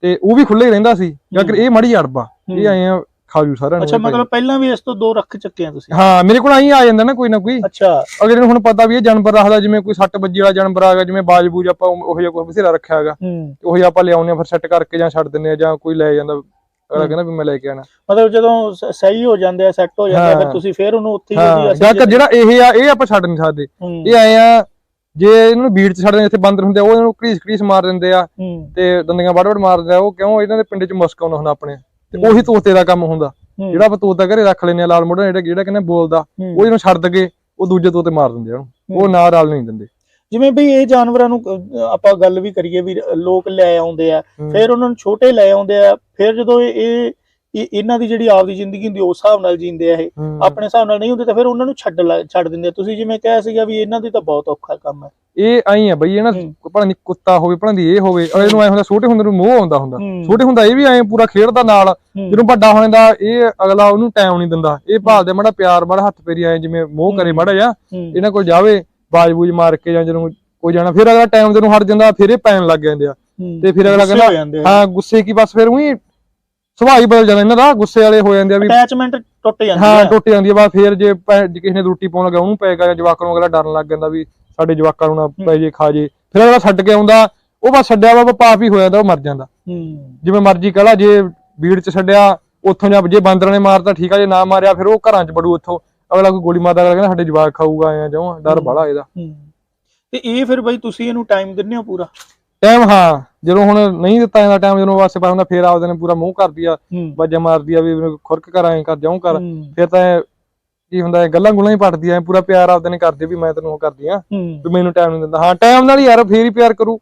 ਤੇ ਉਹ ਵੀ ਖੁੱਲੇ ਹੀ ਰਹਿੰਦਾ ਸੀ। ਜਾਂ ਕਿ ਇਹ ਮੜੀ ਅੜਬਾ ਇਹ ਆਏ ਆ ਖਾਜੂ ਸਾਰਿਆਂ ਨੂੰ ਅੱਛਾ। ਮਤਲਬ ਪਹਿਲਾਂ ਵੀ ਇਸ ਤੋਂ ਦੋ ਰੱਖ ਚੱਕੇ ਆ ਤੁਸੀਂ? ਹਾਂ ਮੇਰੇ ਕੋਲ ਆਈ ਆ ਜਾਂਦਾ ਨਾ ਕੋਈ ਨਾ ਕੋਈ। ਅੱਛਾ। ਅਗਲੇ ਨੂੰ ਹੁਣ ਪਤਾ ਵੀ ਇਹ ਜਾਨਵਰ ਰੱਖਦਾ ਜਿਵੇਂ ਕੋਈ 60 ਵੱਜੀ ਵਾਲਾ ਜਾਨਵਰ ਆ ਗਿਆ ਜਿਵੇਂ ਬਾਜਬੂਜ ਆਪਾਂ ਉਹ ਜਿਹਾ ਕੋਈ ਬਥੇਰਾ ਰੱਖਿਆ ਹੈਗਾ। ਹੂੰ। ਉਹ ਜਿਹਾ ਆਪਾਂ ਲਿਆਉਂਦੇ ਆ ਫਿਰ ਸੈੱਟ ਕਰਕੇ ਜਾਂ ਛੱਡ ਦਿੰਦੇ ਆ ਜਾਂ ਕੋਈ ਲੈ ਜਾਂਦਾ। ਅਗਲਾ ਕਹਿੰਦਾ ਵੀ ਮੈਂ ਲੈ ਕੇ ਆਣਾ ਮਤਲਬ ਜਦੋਂ ਸਹੀ ਹੋ ਜਾਂਦੇ ਆ ਸੈੱਟ ਹੋ ਜਾਂਦੇ ਆ ਫਿਰ। ਤੁਸੀਂ ਫਿਰ ਉਹਨੂੰ ਉੱਥੇ ਹੀ ਜਾਂ ਜਿਹੜਾ ਇਹ ਆ ਇਹ ਆਪਾਂ ਛੱਡ ਨਹੀਂ ਸਕਦੇ। ਇਹ ਆਏ ਆ ਜੇ ਇਹਨੂੰ ਬੀੜ ਚ ਛੱਡ ਦਿੰਦੇ ਇੱਥੇ ਬਾਂਦਰ ਹੁੰਦੇ ਆ ਉਹ ਇਹਨੂੰ ਘੜੀਸ ਘੜੀਸ ਮਾਰ ਦਿੰਦੇ ਆ ਤੇ ਦੰਦੀਆਂ ਵੜ ਵੜ ਮਾਰ ਦਿੰਦੇ ਆ ਉਹ ਕਿਉਂ? ਇਹਨਾਂ ਦੇ ਪਿੰਡ ਚ ਮੁਸਕ ਆਉਂਦਾ ਹੁੰਦਾ ਆਪਣੇ। ਤੇ ਉਹੀ ਤੋਤੇ ਦਾ ਕੰਮ ਹੁੰਦਾ। ਜਿਹੜਾ ਆਪਾਂ ਤੋਤਾ ਘਰੇ ਰੱਖ ਲੈਨੇ ਆ ਲਾਲ ਮੋਢਾ ਜਿਹੜਾ ਜਿਹੜਾ ਕਹਿੰਦਾ ਬੋਲਦਾ। ਉਹ ਇਹਨੂੰ ਛੱਡ ਕੇ ਉਹ ਦੂਜੇ ਤੋਤੇ ਮਾਰ ਦਿੰਦੇ ਆ ਉਹਨੂੰ ਉਹ ਨਾ ਰਲ ਨਹੀਂ ਦਿੰਦੇ ਜਿਵੇਂ ਵੀ ਇਹ ਜਾਨਵਰਾਂ ਨੂੰ ਆਪਾਂ ਗੱਲ ਵੀ ਕਰੀਏ ਵੀ ਲੋਕ ਲੈ ਆਉਂਦੇ ਆ। ਫਿਰ ਉਹਨਾਂ ਨੂੰ ਛੋਟੇ ਲੈ ਆਉਂਦੇ ਆ ਫਿਰ ਜਦੋਂ ਇਹ ਇਹ ਇਹ- ਇਹਨਾਂ ਦੀ ਜਿਹੜੀ ਆਪਦੀ ਜ਼ਿੰਦਗੀ ਹੁੰਦੀ ਉਸ ਹਿਸਾਬ ਨਾਲ ਜੀਂਦੇ ਆ ਇਹ। ਆਪਣੇ ਹਿਸਾਬ ਨਾਲ ਨਹੀਂ ਹੁੰਦੇ ਤਾਂ ਫਿਰ ਉਹਨਾਂ ਨੂੰ ਛੱਡ ਛੱਡ ਦਿੰਦੇ ਆ ਤੁਸੀਂ ਜਿਵੇਂ ਕਿਹਾ ਸੀਗਾ ਵੀ ਇਹਨਾਂ ਦੀ ਤਾਂ ਬਹੁਤ ਔਖਾ ਕੰਮ ਹੈ ਇਹ ਆਈ ਆ ਬਈ ਇਹ ਨਾ ਹੂੰ। ਭਲਾ ਦੀ ਕੁੱਤਾ ਹੋਵੇ ਭਲਾ ਦੀ ਇਹ ਹੋਵੇ ਅਗਲੇ ਨੂੰ ਐ ਹੁੰਦਾ ਛੋਟੇ ਹੁੰਦੇ ਨੂੰ ਮੋਹ ਆਉਂਦਾ ਹੁੰਦਾ। ਛੋਟੇ ਹੁੰਦਾ ਇਹ ਵੀ ਐ ਪੂਰਾ ਖੇਡਦਾ ਨਾਲ। ਜਦੋਂ ਵੱਡਾ ਹੋ ਜਾਂਦਾ ਇਹ ਅਗਲਾ ਉਹਨੂੰ ਟਾਈਮ ਨਹੀਂ ਦਿੰਦਾ ਇਹ ਭਾਲਦੇ ਮਾੜਾ ਪਿਆਰ ਮਾੜਾ ਹੱਥ ਪੇਰੀ ਐ ਜਿਵੇਂ ਮੋਹ ਕਰੇ ਮਾੜਾ ਜਾ। ਇਹਨਾਂ ਕੋਲ ਜਾਵੇ ਬਾਜਬੂਜ ਮਾਰ ਕੇ ਜਾਂ ਜਦੋਂ ਕੋਈ ਜਾਣਾ ਫਿਰ ਅਗਲਾ ਟਾਈਮ ਜਦੋਂ ਹਟ ਜਾਂਦਾ ਫਿਰ ਇਹ ਪੈਣ ਲੱਗ ਜਾਂਦੇ ਆ। ਤੇ ਫਿਰ ਅਗਲਾ ਕਹਿੰਦਾ ਹਾਂ ਗੁੱਸੇ ਕੀ ਬਸ ਫਿਰ ਉਹੀ ਸੁਭਾਅ ਹੀ ਬਦਲ ਜਾਂਦਾ ਇਹਨਾਂ ਦਾ ਗੁੱਸੇ ਵਾਲੇ ਹੋ ਜਾਂਦੇ ਆ ਵੀ ਅਟੈਚਮੈਂਟ ਟੁੱਟ ਜਾਂਦੀ ਹਾਂ ਹੈ ਟੁੱਟ ਜਾਂਦੀ ਆ ਬਾਅਦ ਫਿਰ ਜੇ ਪੈ- ਜੇ ਕਿਸੇ ਨੇ ਰੋਟੀ ਪਾਉਣ ਲੱਗਾ ਉਹਨੂੰ ਪਏਗਾ ਜਾਂ ਜਵਾਕਾਂ ਨੂੰ ਅਗਲਾ ਡਰਨ ਲੱਗ ਜਾਂਦਾ ਵੀ ਸਾਡੇ ਜਵਾਕਾਂ ਨੂੰ ਨਾ ਪੈ ਜੇ ਖਾ ਜੇ। ਫਿਰ ਅਗਲਾ ਛੱਡ ਕੇ ਆਉਂਦਾ ਉਹ ਬਸ ਛੱਡਿਆ ਵਾ ਪਾਪ ਹੀ ਹੋ ਜਾਂਦਾ ਉਹ ਮਰ ਜਾਂਦਾ। ਹੂੰ। ਜਿਵੇਂ ਮਰਜ਼ੀ ਕਹਲਾ ਜੇ ਬੀੜ ਚ ਛੱਡਿਆ ਉੱਥੋਂ ਜਾਂ ਜੇ ਬਾਂਦਰਾਂ ਨੇ ਮਾਰਤਾ ਠੀਕ ਆ ਜੇ ਨਾ ਮਾਰਿਆ ਫਿਰ ਉਹ ਘਰਾਂ ਚ ਬੜੂ ਉੱਥੋਂ। ਅਗਲਾ ਕੋਈ ਗੋਲੀ ਮਾਰਦਾ ਅਗਲਾ ਕਹਿੰਦਾ ਸਾਡੇ ਜਵਾਕ ਖਾਊਗਾ ਐਂ ਜਮਾਂ ਡਰ ਬੜਾ ਇਹਦਾ। ਹੂੰ। ਤੇ ਇਹ ਫਿਰ ਬਈ ਤੁਸੀਂ ਇਹਨੂੰ ਟਾਈਮ ਦਿੰਦੇ ਹੋ ਪੂਰਾ? ਟਾਈਮ ਹਾਂ। ਜਦੋਂ ਹੁਣ ਨਹੀਂ ਦਿੱਤਾ ਜਾਂਦਾ ਟਾਈਮ ਜਦੋਂ ਵਾਸਤੇ ਪਾ ਹੁੰਦਾ ਫਿਰ ਆਪਦੇ ਨੇ ਪੂਰਾ ਮੂੰਹ ਕਰਦੀ ਆ ਬਾਜਾ ਮਾਰਦੀ ਆ ਵੀ ਮੈਨੂੰ ਖੁਰਕ ਕਰ ਐਂ ਕਰ ਜਾਉਂ ਕਰ। ਫਿਰ ਤਾਂ ਕੀ ਹੁੰਦਾ ਹੈ ਗੱਲਾਂ ਗੁੱਲਾਂ ਹੀ ਪੜਦੀ ਆ ਪੂਰਾ ਪਿਆਰ ਆਪਦੇ ਨੇ ਕਰਦੀ ਆ ਵੀ ਮੈਂ ਤੈਨੂੰ ਉਹ ਕਰਦੀ ਆ ਵੀ ਮੈਨੂੰ ਟਾਈਮ ਨਹੀਂ ਦਿੰਦਾ। ਹਾਂ ਟਾਈਮ ਨਾਲ ਯਾਰ ਫੇਰ ਹੀ ਪਿਆਰ ਕਰੂ।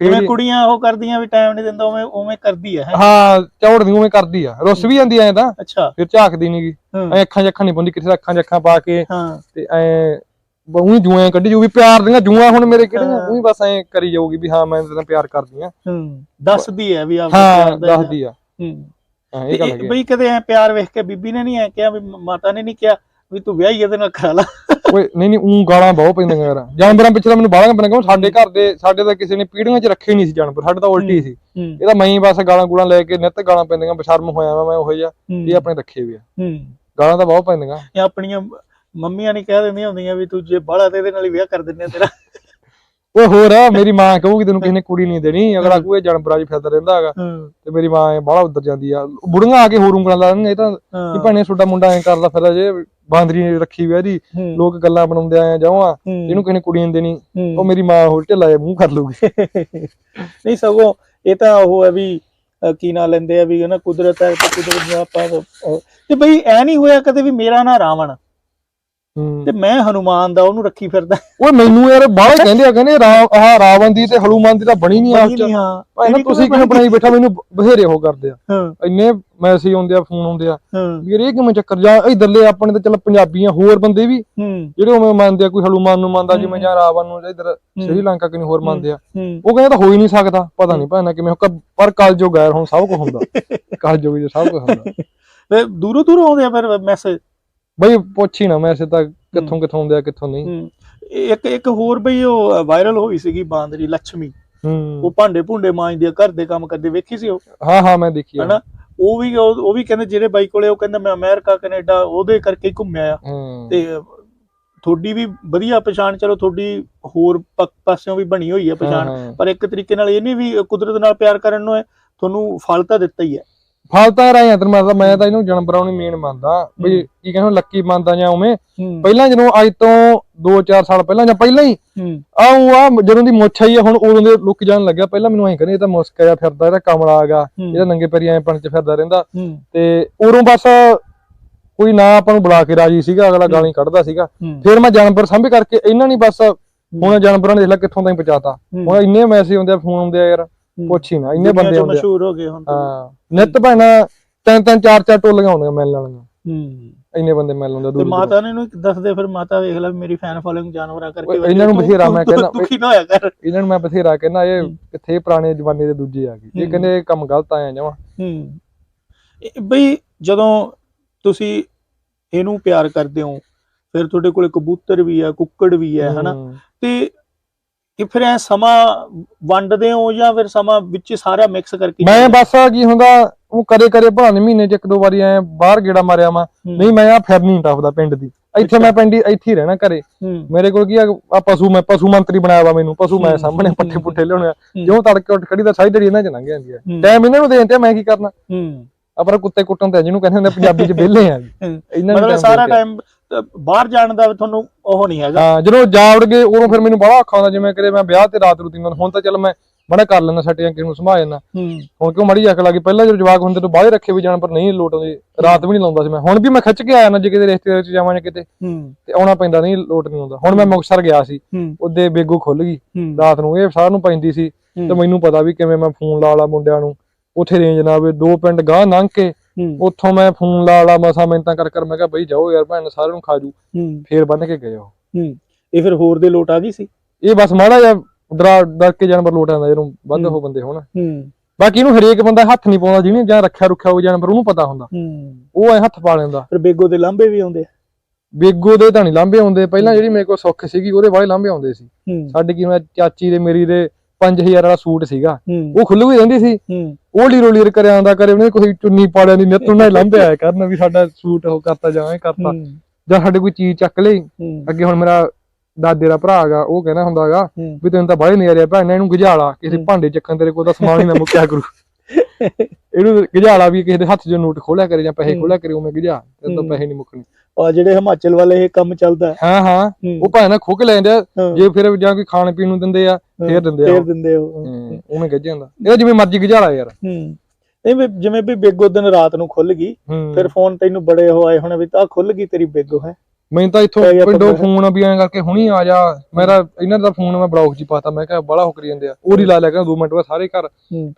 ਜਿਵੇਂ ਕੁੜੀਆਂ ਉਹ ਕਰਦੀਆਂ ਵੀ ਟਾਈਮ ਨਹੀਂ ਦਿੰਦਾ ਉਵੇਂ ਉਵੇਂ ਕਰਦੀ ਹੈ? ਹੈਂ? ਚੌੜਦੀ ਉਵੇਂ ਕਰਦੀ ਆ। ਰੁੱਸ ਵੀ ਜਾਂਦੀ ਐ ਤਾਂ। ਅੱਛਾ। ਫਿਰ ਝਾਕਦੀ ਨਹੀਂਗੀ ਐ ਅੱਖਾਂ ਅੱਖਾਂ ਨਹੀਂ ਪਾਉਂਦੀ ਕਿਸੇ ਅੱਖਾਂ ਅੱਖਾਂ ਪਾ ਕੇ ਹਾਂ। ਤੇ ਐ ਬਹੁੀ ਜੂਆਂ ਕੱਢੀ ਜਾਊ ਵੀ ਪਿਆਰ ਦੀਆਂ ਜੂਆਂ ਹੁਣ ਮੇਰੇ ਕਿਹੜੀਆਂ ਹਾਂ। ਉਹੀ ਬਸ ਐ ਕਰੀ ਜਾਊਗੀ ਵੀ ਹਾਂ ਮੈਂ ਤੇਰੇ ਨਾਲ ਪਿਆਰ ਕਰਦੀ ਆ ਹੂੰ ਦੱਸਦੀ ਹੈ ਵੀ ਆਪ ਹਾਂ ਦੱਸਦੀ ਆ। ਹੂੰ। ਹਾਂ ਇਹ ਗੱਲ ਆ। ਬਈ ਕਦੇ ਐ ਪਿਆਰ ਵੇਖ ਕੇ ਬੀਬੀ ਨੇ ਨਹੀਂ ਐ ਕਿਹਾ ਵੀ ਮਾਤਾ ਨੇ ਨਹੀਂ ਕਿਹਾ ਵੀ ਤੂੰ ਵਿਆਹੀ ਇਹਦੇ ਨਾਲ ਕਰਾ ਲਾ। ਓਏ ਨਹੀਂ ਨਹੀਂ ਉਹ ਗਾਲਾਂ ਬਹੁਤ ਪੈਂਦੀਆਂ ਯਾਰ। ਜਾਨਵਰਾਂ ਪਿੱਛੇ ਤਾਂ ਮੈਨੂੰ ਬਾਹਲਾਂ ਪੈਂਦੀਆਂ ਕਿਉਂ ਸਾਡੇ ਘਰ ਦੇ ਸਾਡੇ ਤਾਂ ਕਿਸੇ ਨੇ ਪੀੜੀਆਂ 'ਚ ਰੱਖੇ ਨਹੀਂ ਸੀ ਜਾਨਵਰ ਸਾਡੇ ਤਾਂ ਉਲਟੀ ਸੀ। ਹੂੰ ਇਹ ਤਾਂ ਮੈਂ ਹੀ ਬਸ ਗਾਲਾਂ ਗੂਲਾਂ ਲੈ ਕੇ ਨਿੱਤ ਗਾਲਾਂ ਪੈਂਦੀਆਂ ਬਸ਼ਰਮ ਹੋਇਆ ਮੈਂ ਉਹੋ ਜਿਹਾ। ਹੂੰ, ਇਹ ਆਪਣੇ ਰੱਖੇ ਵੀ ਆ। ਹੂੰ। ਗਾਲਾਂ ਤਾਂ ਬਹੁਤ ਪੈਂਦੀਆਂ। ਇਹ ਆਪਣੀਆਂ ਮੰਮੀਆਂ ਨੇ ਕਹਿ ਦਿੰਦੀਆਂ ਹੁੰਦੀਆਂ ਵੀ ਤੂੰ ਜੇ ਬਾਹਲਾ ਤੇ ਇਹਦੇ ਨਾਲ ਹੀ ਵਿਆਹ ਕਰ ਦਿੰਦੇ ਆ ਤੇਰਾ। ਓਏ ਹੋਰ ਆ, ਮੇਰੀ ਮਾਂ ਕਹੂਗੀ ਤੈਨੂੰ ਕਿਸੇ ਨੇ ਕੁੜੀ ਨਹੀਂ ਦੇਣੀ ਅਗਲਾ ਕਹੂਏ ਜਾਨਵਰਾਂ 'ਚ ਫਿਰਦਾ ਰਹਿੰਦਾ ਹੈਗਾ। ਤੇ ਮੇਰੀ ਮਾਂ ਐ ਬਾਹਲਾ ਉੱਧਰ ਜਾਂਦੀ ਆ। ਬੁੜੀਆਂ ਆ ਕੇ ਹੋਰ ਉਂਗਲਾਂ ਲਾ ਦਿੰਦੀਆਂ ਇਹ ਤਾਂ ਕੀ ਭਾਣੇ ਤੁਹਾਡਾ ਮੁੰਡਾ ਐ ਕਰਦਾ ਫਿਰਦਾ ਜੇ ਬਾਂਦਰੀ ਨੇ ਰੱਖੀ ਵੀ ਆ ਇਹਦੀ ਲੋਕ ਗੱਲਾਂ ਬਣਾਉਂਦੇ ਆਏ ਜਾਵਾਂ ਇਹਨੂੰ ਕਿਸੇ ਨੇ ਕੁੜੀ ਨਹੀਂ ਦੇਣੀ। ਉਹ ਮੇਰੀ ਮਾਂ ਹੋਰ ਢਿੱਲਾ ਜਿਹਾ ਮੂੰਹ ਕਰ ਲੂਗੀ ਨਹੀਂ ਸਗੋਂ ਇਹ ਤਾਂ ਉਹ ਹੈ ਵੀ ਕੀ ਨਾਂ ਲੈਂਦੇ ਆ ਵੀ ਹਨਾ ਕੁਦਰਤ ਹੈ ਤੇ ਕੁਦਰਤ ਨੂੰ ਆਪਾਂ ਤੇ ਬਈ ਐ ਨਹੀਂ ਹੋਇਆ ਕਦੇ ਵੀ ਮੇਰਾ ਨਾਂ ਰਾਵਣ। ਤੇ ਮੈਂ ਹਨੂਮਾਨ ਦਾ ਉਹਨੂੰ ਰੱਖੀ ਫਿਰਦਾ। ਉਹ ਮੈਨੂੰ ਯਾਰ ਬਾਹਲੇ ਕਹਿੰਦੇ ਆ ਕਹਿੰਦੇ ਰਾ- ਆਹ ਰਾਵਣ ਦੀ ਤੇ ਹਨੂਮਾਨ ਦੀ ਤਾਂ ਬਣੀ ਨਹੀਂ ਆ ਬਣੀ ਨਹੀਂ ਹਾਂ ਤੁਸੀਂ ਕਿਵੇਂ ਬਣਾਈ ਬੈਠਾ ਮੈਨੂੰ ਬਥੇਰੇ ਉਹ ਕਰਦੇ ਆ। ਇੰਨੇ ਮੈਸੇਜ ਆਉਂਦੇ ਆ ਫੋਨ ਆਉਂਦੇ ਆ। ਹਾਂ। ਵੀ ਯਾਰ ਇਹ ਕਿਵੇਂ ਚੱਕਰ? ਜਾਂ ਇਧਰਲੇ ਆਪਣੇ ਤੇ ਚੱਲ ਪੰਜਾਬੀਆਂ ਹੋਰ ਬੰਦੇ ਵੀ ਜਿਹੜੇ ਉਵੇਂ ਮੰਨਦੇ ਆ ਕੋਈ ਹਨੂਮਾਨ ਨੂੰ ਮੰਨਦਾ ਜਿਵੇਂ। ਜਾਂ ਰਾਵਣ ਨੂੰ ਇਧਰ ਸ਼੍ਰੀਲੰਕਾ ਕਿ ਹੋਰ ਮੰਨਦੇ ਆ। ਉਹ ਕਹਿੰਦਾ ਤਾਂ ਹੋ ਹੀ ਨਹੀਂ ਸਕਦਾ ਪਤਾ ਨਹੀਂ ਭਾਣਾ ਕਿਵੇਂ ਪਰ ਕਲ ਜੋ ਗੈਰ ਹੁਣ ਸਭ ਕੁਝ ਹੁੰਦਾ। ਕਲ ਜੋ ਜੋ ਸਭ ਕੁਝ ਹੁੰਦਾ। ਤੇ ਦੂਰੋਂ ਦੂਰੋਂ ਆਉਂਦੇ ਆ ਫਿਰ ਮੈਸੇਜ ਬਈ ਪੁੱਛ ਹੀ ਨਾ ਮੈਸੇਜ ਤਾਂ ਕਿੱਥੋਂ ਕਿੱਥੋਂ ਆਉਂਦੇ ਆ ਕਿੱਥੋਂ ਨਹੀਂ। ਇੱਕ ਇੱਕ ਹੋਰ ਬਈ ਉਹ ਵਾਇਰਲ ਹੋਈ ਸੀਗੀ ਬਾਂਦਰੀ ਲక్ష్ਮੀ ਹੂੰ। ਉਹ ਭਾਂਡੇ ਭੁੰਡੇ ਮਾਂਜਦੀ ਆ ਘਰ ਦੇ ਕੰਮ ਕਰਦੇ ਵੇਖੀ ਸੀ ਉਹ? ਹਾਂ ਹਾਂ ਮੈਂ ਦੇਖੀ ਆ। ਹਨਾ? ਉਹ ਵੀ ਉਹ ਉਹ ਵੀ ਕਹਿੰਦੇ ਜਿਹੜੇ ਬਾਈ ਕੋਲੇ ਉਹ ਕਹਿੰਦਾ ਮੈਂ ਅਮਰੀਕਾ ਕੈਨੇਡਾ ਉਹਦੇ ਕਰਕੇ ਹੀ ਘੁੰਮਿਆ ਆ। ਹੂੰ। ਤੇ ਤੁਹਾਡੀ ਵੀ ਵਧੀਆ ਪਛਾਣ ਚਲੋ ਤੁਹਾਡੀ ਹੋਰ ਪ- ਪਾਸਿਓਂ ਵੀ ਬਣੀ ਹੋਈ ਆ ਪਛਾਣ। ਹਾਂ, ਹਾਂ। ਪਰ ਇੱਕ ਤਰੀਕੇ ਨਾਲ ਇਹਨੇ ਵੀ ਕੁਦਰਤ ਨਾਲ ਪਿਆਰ ਕਰਨ ਨੂੰ ਹੈ, ਤੁਹਾਨੂੰ ਫਲ ਤਾਂ ਦਿੱਤਾ ਹੀ ਹੈ ਫਾਲਤਾ ਰਾਈ ਅੰਦਰ ਮੈਂ ਤਾਂ ਮੈਂ ਤਾਂ ਇਹਨੂੰ ਨੂੰ ਮੇਨ ਮੰਨਦਾ ਬਈ ਕੀ ਕਹਿੰਦੇ ਲੱਕੀ ਮੰਨਦਾ ਜਾਂ ਉਵੇਂ। ਪਹਿਲਾਂ ਜਦੋਂ ਅੱਜ ਤੋਂ 2-4 ਸਾਲ ਪਹਿਲਾਂ ਜਾਂ ਪਹਿਲਾਂ ਹੀ ਆਉਂ ਆ ਜਦੋਂ ਦੀ ਮੁੱਛ ਆਈ ਆ ਹੁਣ ਉਦੋਂ ਦੇ ਲੁੱਕ ਜਾਣ ਲੱਗਿਆ। ਪਹਿਲਾਂ ਮੈਨੂੰ ਐਂ ਕਹਿੰਦੇ ਇਹ ਤਾਂ ਮੁਸਕ ਆ ਫਿਰਦਾ ਇਹਦਾ ਕਮਲਾ ਆਗਾ ਇਹਦਾ ਨੰਗੇ ਪੈਰੀ ਐਂ ਪਣ ਚ ਫਿਰਦਾ ਰਹਿੰਦਾ। ਤੇ ਉਦੋਂ ਬਸ ਕੋਈ ਨਾ ਆਪਾਂ ਨੂੰ ਬੁਲਾ ਕੇ ਰਾਜੀ ਸੀਗਾ ਅਗਲਾ ਗਾਲੀ ਕੱਢਦਾ ਸੀਗਾ। ਫਿਰ ਮੈਂ ਜਾਨਵਰ ਸਾਂਭੇ ਕਰਕੇ ਇਹਨਾਂ ਨਹੀਂ ਬਸ ਹੁਣ ਜਾਨਵਰਾਂ ਨੇ ਦੇਖ ਲੈ ਕਿੱਥੋਂ ਤਾਈਂ ਪਹੁੰਚਾਤਾ। ਹੁਣ ਇੰਨੇ ਮੈਸੇਜ ਆਉਂਦੇ ਆ ਫੋਨ ਆਉਂਦੇ ਆ ਯਾਰ। ਪੁੱਛ ਹੀ ਨਾ ਇੰਨੇ ਦੁਨੀਆ ਬੰਦੇ ਆ। ਮਸ਼ਹੂਰ ਹੋ ਗਏ ਹੁਣ ਤਾਂ। ਹਾਂ ਨਿੱਤ ਭਾਣਾ ਤਿੰਨ ਤਿੰਨ ਚਾਰ ਚਾਰ ਟੋਲੀਆਂ ਆਉਂਦੀਆਂ ਮਿਲਣ ਵਾਲੀਆਂ। ਹੂੰ। ਇੰਨੇ ਬੰਦੇ ਮਿਲ ਤੇ ਦੂਰ ਮਾਤਾ ਨੇ ਇਹਨੂੰ ਦੱਸਦੇ ਫਿਰ ਮਾਤਾ ਵੇਖ ਲੈ ਵੀ ਮੇਰੀ ਫੈਨ ਫੋਲੋਇੰਗ ਜਾਨਵਰਾਂ ਕਰਕੇ ਓਏ, ਇਹਨਾਂ ਨੂੰ ਤੂੰ- ਬਥੇਰਾ ਤੂੰ- ਮੈਂ ਤੂੰ ਕਹਿੰਦਾ- ਦੁਖੀ ਨਾ ਹੋਇਆ ਕਰ। ਇਹਨਾਂ ਨੂੰ ਮੈਂ ਬਥੇਰਾ ਕਹਿੰਦਾ ਇਹ। ਕਿੱਥੇ ਪੁਰਾਣੇ ਜ਼ਮਾਨੇ ਦੇ ਦੂਜੇ ਆ ਗਏ। ਇਹ ਹੂੰ। ਕਹਿੰਦੇ ਇਹ ਕੰਮ ਗਲਤ ਆਇਆ ਜਾਵਾਂ ਹੂੰ। ਇਹ ਬਈ ਜਦੋਂ ਤੁਸੀਂ ਇਹਨੂੰ ਪਿਆਰ ਕਰਦੇ ਹੋ ਫਿਰ ਤੁਹਾਡੇ ਕੋਲੇ ਕਬੂਤਰ ਵੀ ਆ ਕੁੱਕੜ ਵੀ ਹੈ। ਹਨਾ? ਤੇ ਇਹ ਫਿਰ ਐ ਸਮਾਂ ਵੰਡਦੇ ਹੋ ਜਾਂ ਫਿਰ ਸਮਾਂ ਵਿੱਚ ਸਾਰਾ ਮਿਕਸ ਕਰਕੇ ਮੈਂ ਬਸ ਕੀ ਹੁੰਦਾ ਉਹ ਕਦੇ ਕਦੇ ਭਾਵੇਂ ਮਹੀਨੇ ਚ ਇੱਕ ਦੋ ਵਾਰੀ ਐ ਬਾਹਰ ਗੇੜਾ ਮਾਰਿਆ ਮੈਂ ਨਹੀਂ ਮੈਂ ਆ ਫਿਰ ਨਹੀਂ ਟੱਪਦਾ ਪਿੰਡ ਦੀ। ਇੱਥੇ ਮੈਂ ਪਿੰਡ ਇੱਥੇ ਹੀ ਰਹਿਣਾ ਘਰੇ। ਮੇਰੇ ਕੋਲ ਕੀ ਆ ਪਸ਼ੂ ਮੈਂ ਪਸ਼ੂ ਮੰਤਰੀ ਬਣਾਇਆ ਵਾ ਮੈਨੂੰ ਪਸ਼ੂ ਮੈਂ ਸਾਹਮਣੇ ਪੱਠੇ ਪੁੱਠੇ ਲਿਆਉਣੇ ਆ। ਜਿਉਂ ਤੜਕੇ ਉੱਠ ਖੜੀ ਦਾ ਸਾਰੀ ਦਿਹਾੜੀ ਇਹਨਾਂ ਚ ਲੰਘ ਜਾਂਦੀ ਆ। ਹੂੰ, ਟਾਈਮ ਇਹਨਾਂ ਨੂੰ ਦੇ ਦਿੰਦੇ ਆ, ਮੈਂ ਕੀ ਕਰਨਾ? ਆਪਣਾ ਕੁੱਤੇ ਕੁੱਟਣ ਤੇ ਜਿਹਨੂੰ ਕਹਿੰਦੇ ਹੁੰਦੇ ਪੰਜਾਬੀ ਚ ਵਿਹਲੇ ਆ। ਇਹਨਾਂ ਨੂੰ ਸਾਰਾ। ਟਾਈਮ ਬਾਹਰ ਜਾਣ ਦਾ ਤੁਹਾਨੂੰ ਉਹ ਨਹੀਂ ਹੈਗਾ। ਹਾਂ ਜਦੋਂ ਜਾ ਗਏ ਉਦੋਂ ਫਿਰ ਮੈਨੂੰ ਬੜਾ ਔਖਾ ਹੁੰਦਾ ਜਿਵੇਂ ਕਦੇ ਮੈਂ ਵਿਆਹ ਤੇ ਰਾਤ ਰੂਤੀ ਹੁਣ ਤਾਂ ਚੱਲ ਮੈਂ ਬੜਾ ਕਰ ਲੈਣਾ ਸੱਟੀਆਂ ਕਿਸੇ ਨੂੰ ਸੰਭਾ ਜਾਂਦਾ। ਹੁਣ ਕਿਉਂ ਮੜੀ ਅਕਲ ਆ ਗਈ? ਪਹਿਲਾਂ ਜਦੋਂ ਜਵਾਕ ਹੁੰਦੇ ਤੋਂ ਬਾਹਰ ਰੱਖੇ ਵੀ ਜਾਣ ਪਰ ਨਹੀਂ ਲੋਟ ਆਉਂਦੀ ਰਾਤ ਵੀ ਨਹੀਂ ਲਾਉਂਦਾ ਸੀ ਮੈਂ। ਹੁਣ ਵੀ ਮੈਂ ਖਿੱਚ ਕੇ ਆਇਆ ਨਾ ਜੇ ਕਿਤੇ ਰਿਸ਼ਤੇਦਾਰ ਚ ਜਾਵਾਂ ਜਾਂ ਕਿਤੇ ਤੇ ਆਉਣਾ ਪੈਂਦਾ ਨਹੀਂ ਲੋਟ ਨਹੀਂ ਆਉਂਦਾ ਹੁਣ ਮੈਂ ਮੁਕਤਸਰ ਗਿਆ ਸੀ ਉਹਦੇ ਬੇਗੂ ਖੁੱਲ ਗਈ। ਰਾਤ ਨੂੰ ਇਹ ਸਾਰ ਨੂੰ ਪੈਂਦੀ ਸੀ। ਤੇ ਮੈਨੂੰ ਪਤਾ ਵੀ ਕਿਵੇਂ ਮੈਂ ਫੋਨ ਲਾ ਲਾ ਮੁੰਡਿਆਂ ਨੂੰ। ਉੱਥੇ ਰੇਂਜ ਨਾ ਆਵੇ ਦੋ ਪਿੰਡ ਗਾਹ ਲੰਘ ਕੇ ਉੱਥੋਂ ਮੈਂ ਫੋਨ ਲਾ ਲਾ ਮਸਾ ਮਿੰਤਾਂ ਕਰ ਕਰ ਮੈਂ ਕਿਹਾ ਬਈ ਜਾਓ ਯਾਰ ਭੈਣ ਸਾਰਿਆਂ ਨੂੰ ਖਾਜੂ ਫੇਰ ਬੰਨ ਕੇ ਗਏ ਉਹ। ਇਹ ਫਿਰ ਹੋਰ ਦੇ ਲੋਟ ਆ ਗਈ ਸੀ? ਇਹ ਬਸ ਮਾੜਾ ਜਿਹਾ ਡਰਾ ਡਰ ਕੇ ਜਾਨਵਰ ਲੋਟ ਆਉਂਦਾ ਜਦੋਂ ਵੱਧ ਹੂੰ। ਬੰਦੇ ਹੋਣ। ਬਾਕੀ ਇਹਨੂੰ ਹਰੇਕ ਬੰਦਾ ਹੱਥ ਨਹੀਂ ਪਾਉਂਦਾ ਜਿਹਨੇ ਜਾਂ ਰੱਖਿਆ ਰੁੱਖਿਆ ਹੋ ਜਾਨਵਰ ਉਹਨੂੰ ਪਤਾ ਹੁੰਦਾ। ਉਹ ਐ ਹੱਥ ਪਾ ਲੈਂਦਾ। ਫਿਰ ਬੇਗੋ ਦੇ ਲਾਂਬੇ ਵੀ ਆਉਂਦੇ ਆ? ਬੇਗੋ ਦੇ ਤਾਂ ਨਹੀਂ ਲਾਂਭੇ ਆਉਂਦੇ। ਪਹਿਲਾਂ ਜਿਹੜੀ ਮੇਰੇ ਕੋਲ ਸੁੱਖ ਸੀਗੀ ਉਹਦੇ ਵਾਲੇ ਲਾਂਭੇ ਆਉਂਦੇ ਸੀ। ਸਾਡੇ ਕੀ ਮੈਂ ਚਾਚੀ ਦੇ ਮੇਰੀ ਦੇ 5000 ਵਾਲਾ ਸੂਟ ਸੀਗਾ। ਹੂੰ। ਉਹ ਖੁੱਲ੍ਹੀ ਹੋਈ ਰਹਿੰਦੀ ਸੀ। ਹੂੰ। ਉਹ ਲੀਰੋ ਲੀਰ ਕਰਿਆ ਆਉਂਦਾ ਕਰੇ ਉਹਨੇ ਕੋਈ ਚੁੰਨੀ ਪਾੜਿਆ ਦੀ ਨਿੱਤ ਉਹਨਾਂ ਹੀ ਲਾਂਭੇ ਆਇਆ ਕਰਨ ਵੀ ਸਾਡਾ ਸੂਟ ਉਹ ਕਰਤਾ ਜਾਵੇਂ ਕਰਤਾ। ਹੂੰ। ਜਾਂ ਸਾਡੇ ਕੋਈ ਚੀਜ਼ ਚੱਕ ਲਈ। ਹੂੰ। ਅੱਗੇ ਹੁਣ ਮੇਰਾ ਦਾਦੇ ਦਾ ਭਰਾ ਹੈਗਾ ਉਹ ਕਹਿੰਦਾ ਹੁੰਦਾਗਾ ਹੂੰ। ਵੀ ਤੈਨੂੰ ਤਾਂ ਬਾਹਲੇ ਨਜ਼ਾਰੇ ਭੈਣ ਇਹਨੂੰ ਗਜਾਲਾ ਕਿਸੇ ਹੂੰ। ਭਾਂਡੇ ਚੱਕਣ ਤੇਰੇ ਕੋਲ ਤਾਂ ਸਮਾਨ ਹੀ ਨਾ ਮੁੱਕਿਆ ਕਰੂ। ਇਹਨੂੰ ਗਜਾਲਾ ਵੀ ਕਿਸੇ ਦੇ ਹੱਥ 'ਚੋਂ ਨੋਟ ਖੋਲਿਆ ਕਰੇ ਜਾਂ ਪੈਸੇ ਹੂੰ। ਖੋਲਿਆ ਕਰੇ ਉਵੇਂ ਗਜਾ ਤੇ ਤਾਂ ਹੂੰ। ਪੈਸੇ ਨਹੀਂ ਮੁੱਕਣੇ। ਆ ਜਿਹੜੇ ਹਿਮਾਚਲ ਵਾਲੇ ਇਹ ਕੰਮ ਚੱਲਦਾ ਹੈ। ਹਾਂ ਹਾਂ। ਉਹ ਭਾਵੇਂ ਨਾ ਖੁੱਕ ਲੈਂਦੇ ਆ ਹਾਂ, ਜੇ ਫਿਰ ਜਾਂ ਕੋਈ ਖਾਣ ਪੀਣ ਨੂੰ ਦਿੰਦੇ ਆ ਫੇਰ ਦਿੰਦੇ ਆ ਫੇਰ ਉਹ। ਦਿੰਦੇ ਹੋ ਹੂੰ, ਉਵੇਂ ਗੱਜ ਜਾਂਦਾ। ਇਹ ਜਿਵੇਂ ਮਰਜ਼ੀ ਗਜਾਲਾ ਯਾਰ। ਹੂੰ। ਇਹ ਵੀ ਜਿਵੇਂ ਵੀ ਬੇਗੋ ਦਿਨ ਰਾਤ ਨੂੰ ਖੁੱਲ ਗਈ ਹੂੰ। ਫਿਰ ਫੋਨ ਤੈਨੂੰ ਬੜੇ ਹੋਏ ਹੁਣ ਵੀ ਤਾਂ ਖੁੱਲ ਗਈ ਤੇਰੀ ਬੇਗੋ ਹੈ। ਮੈਨੂੰ ਤਾਂ ਇੱਥੋਂ ਪਿੰਡੋਂ। ਫੋਨ ਵੀ ਐਂ ਕਰਕੇ ਹੁਣੀ ਆ ਜਾ। ਮੇਰਾ ਇਹਨਾਂ ਦਾ ਫੋਨ ਮੈਂ ਬਲੌਕ 'ਚ ਹੀ ਪਾਤਾ। ਮੈਂ ਕਿਹਾ ਬੜਾ ਹੋ ਕਰੀ ਜਾਂਦੇ ਆ। ਉਹਦੀ ਲਾ ਲਿਆ ਕਰ 2 ਮਿੰਟ ਬਾਅਦ ਸਾਰੇ ਘਰ।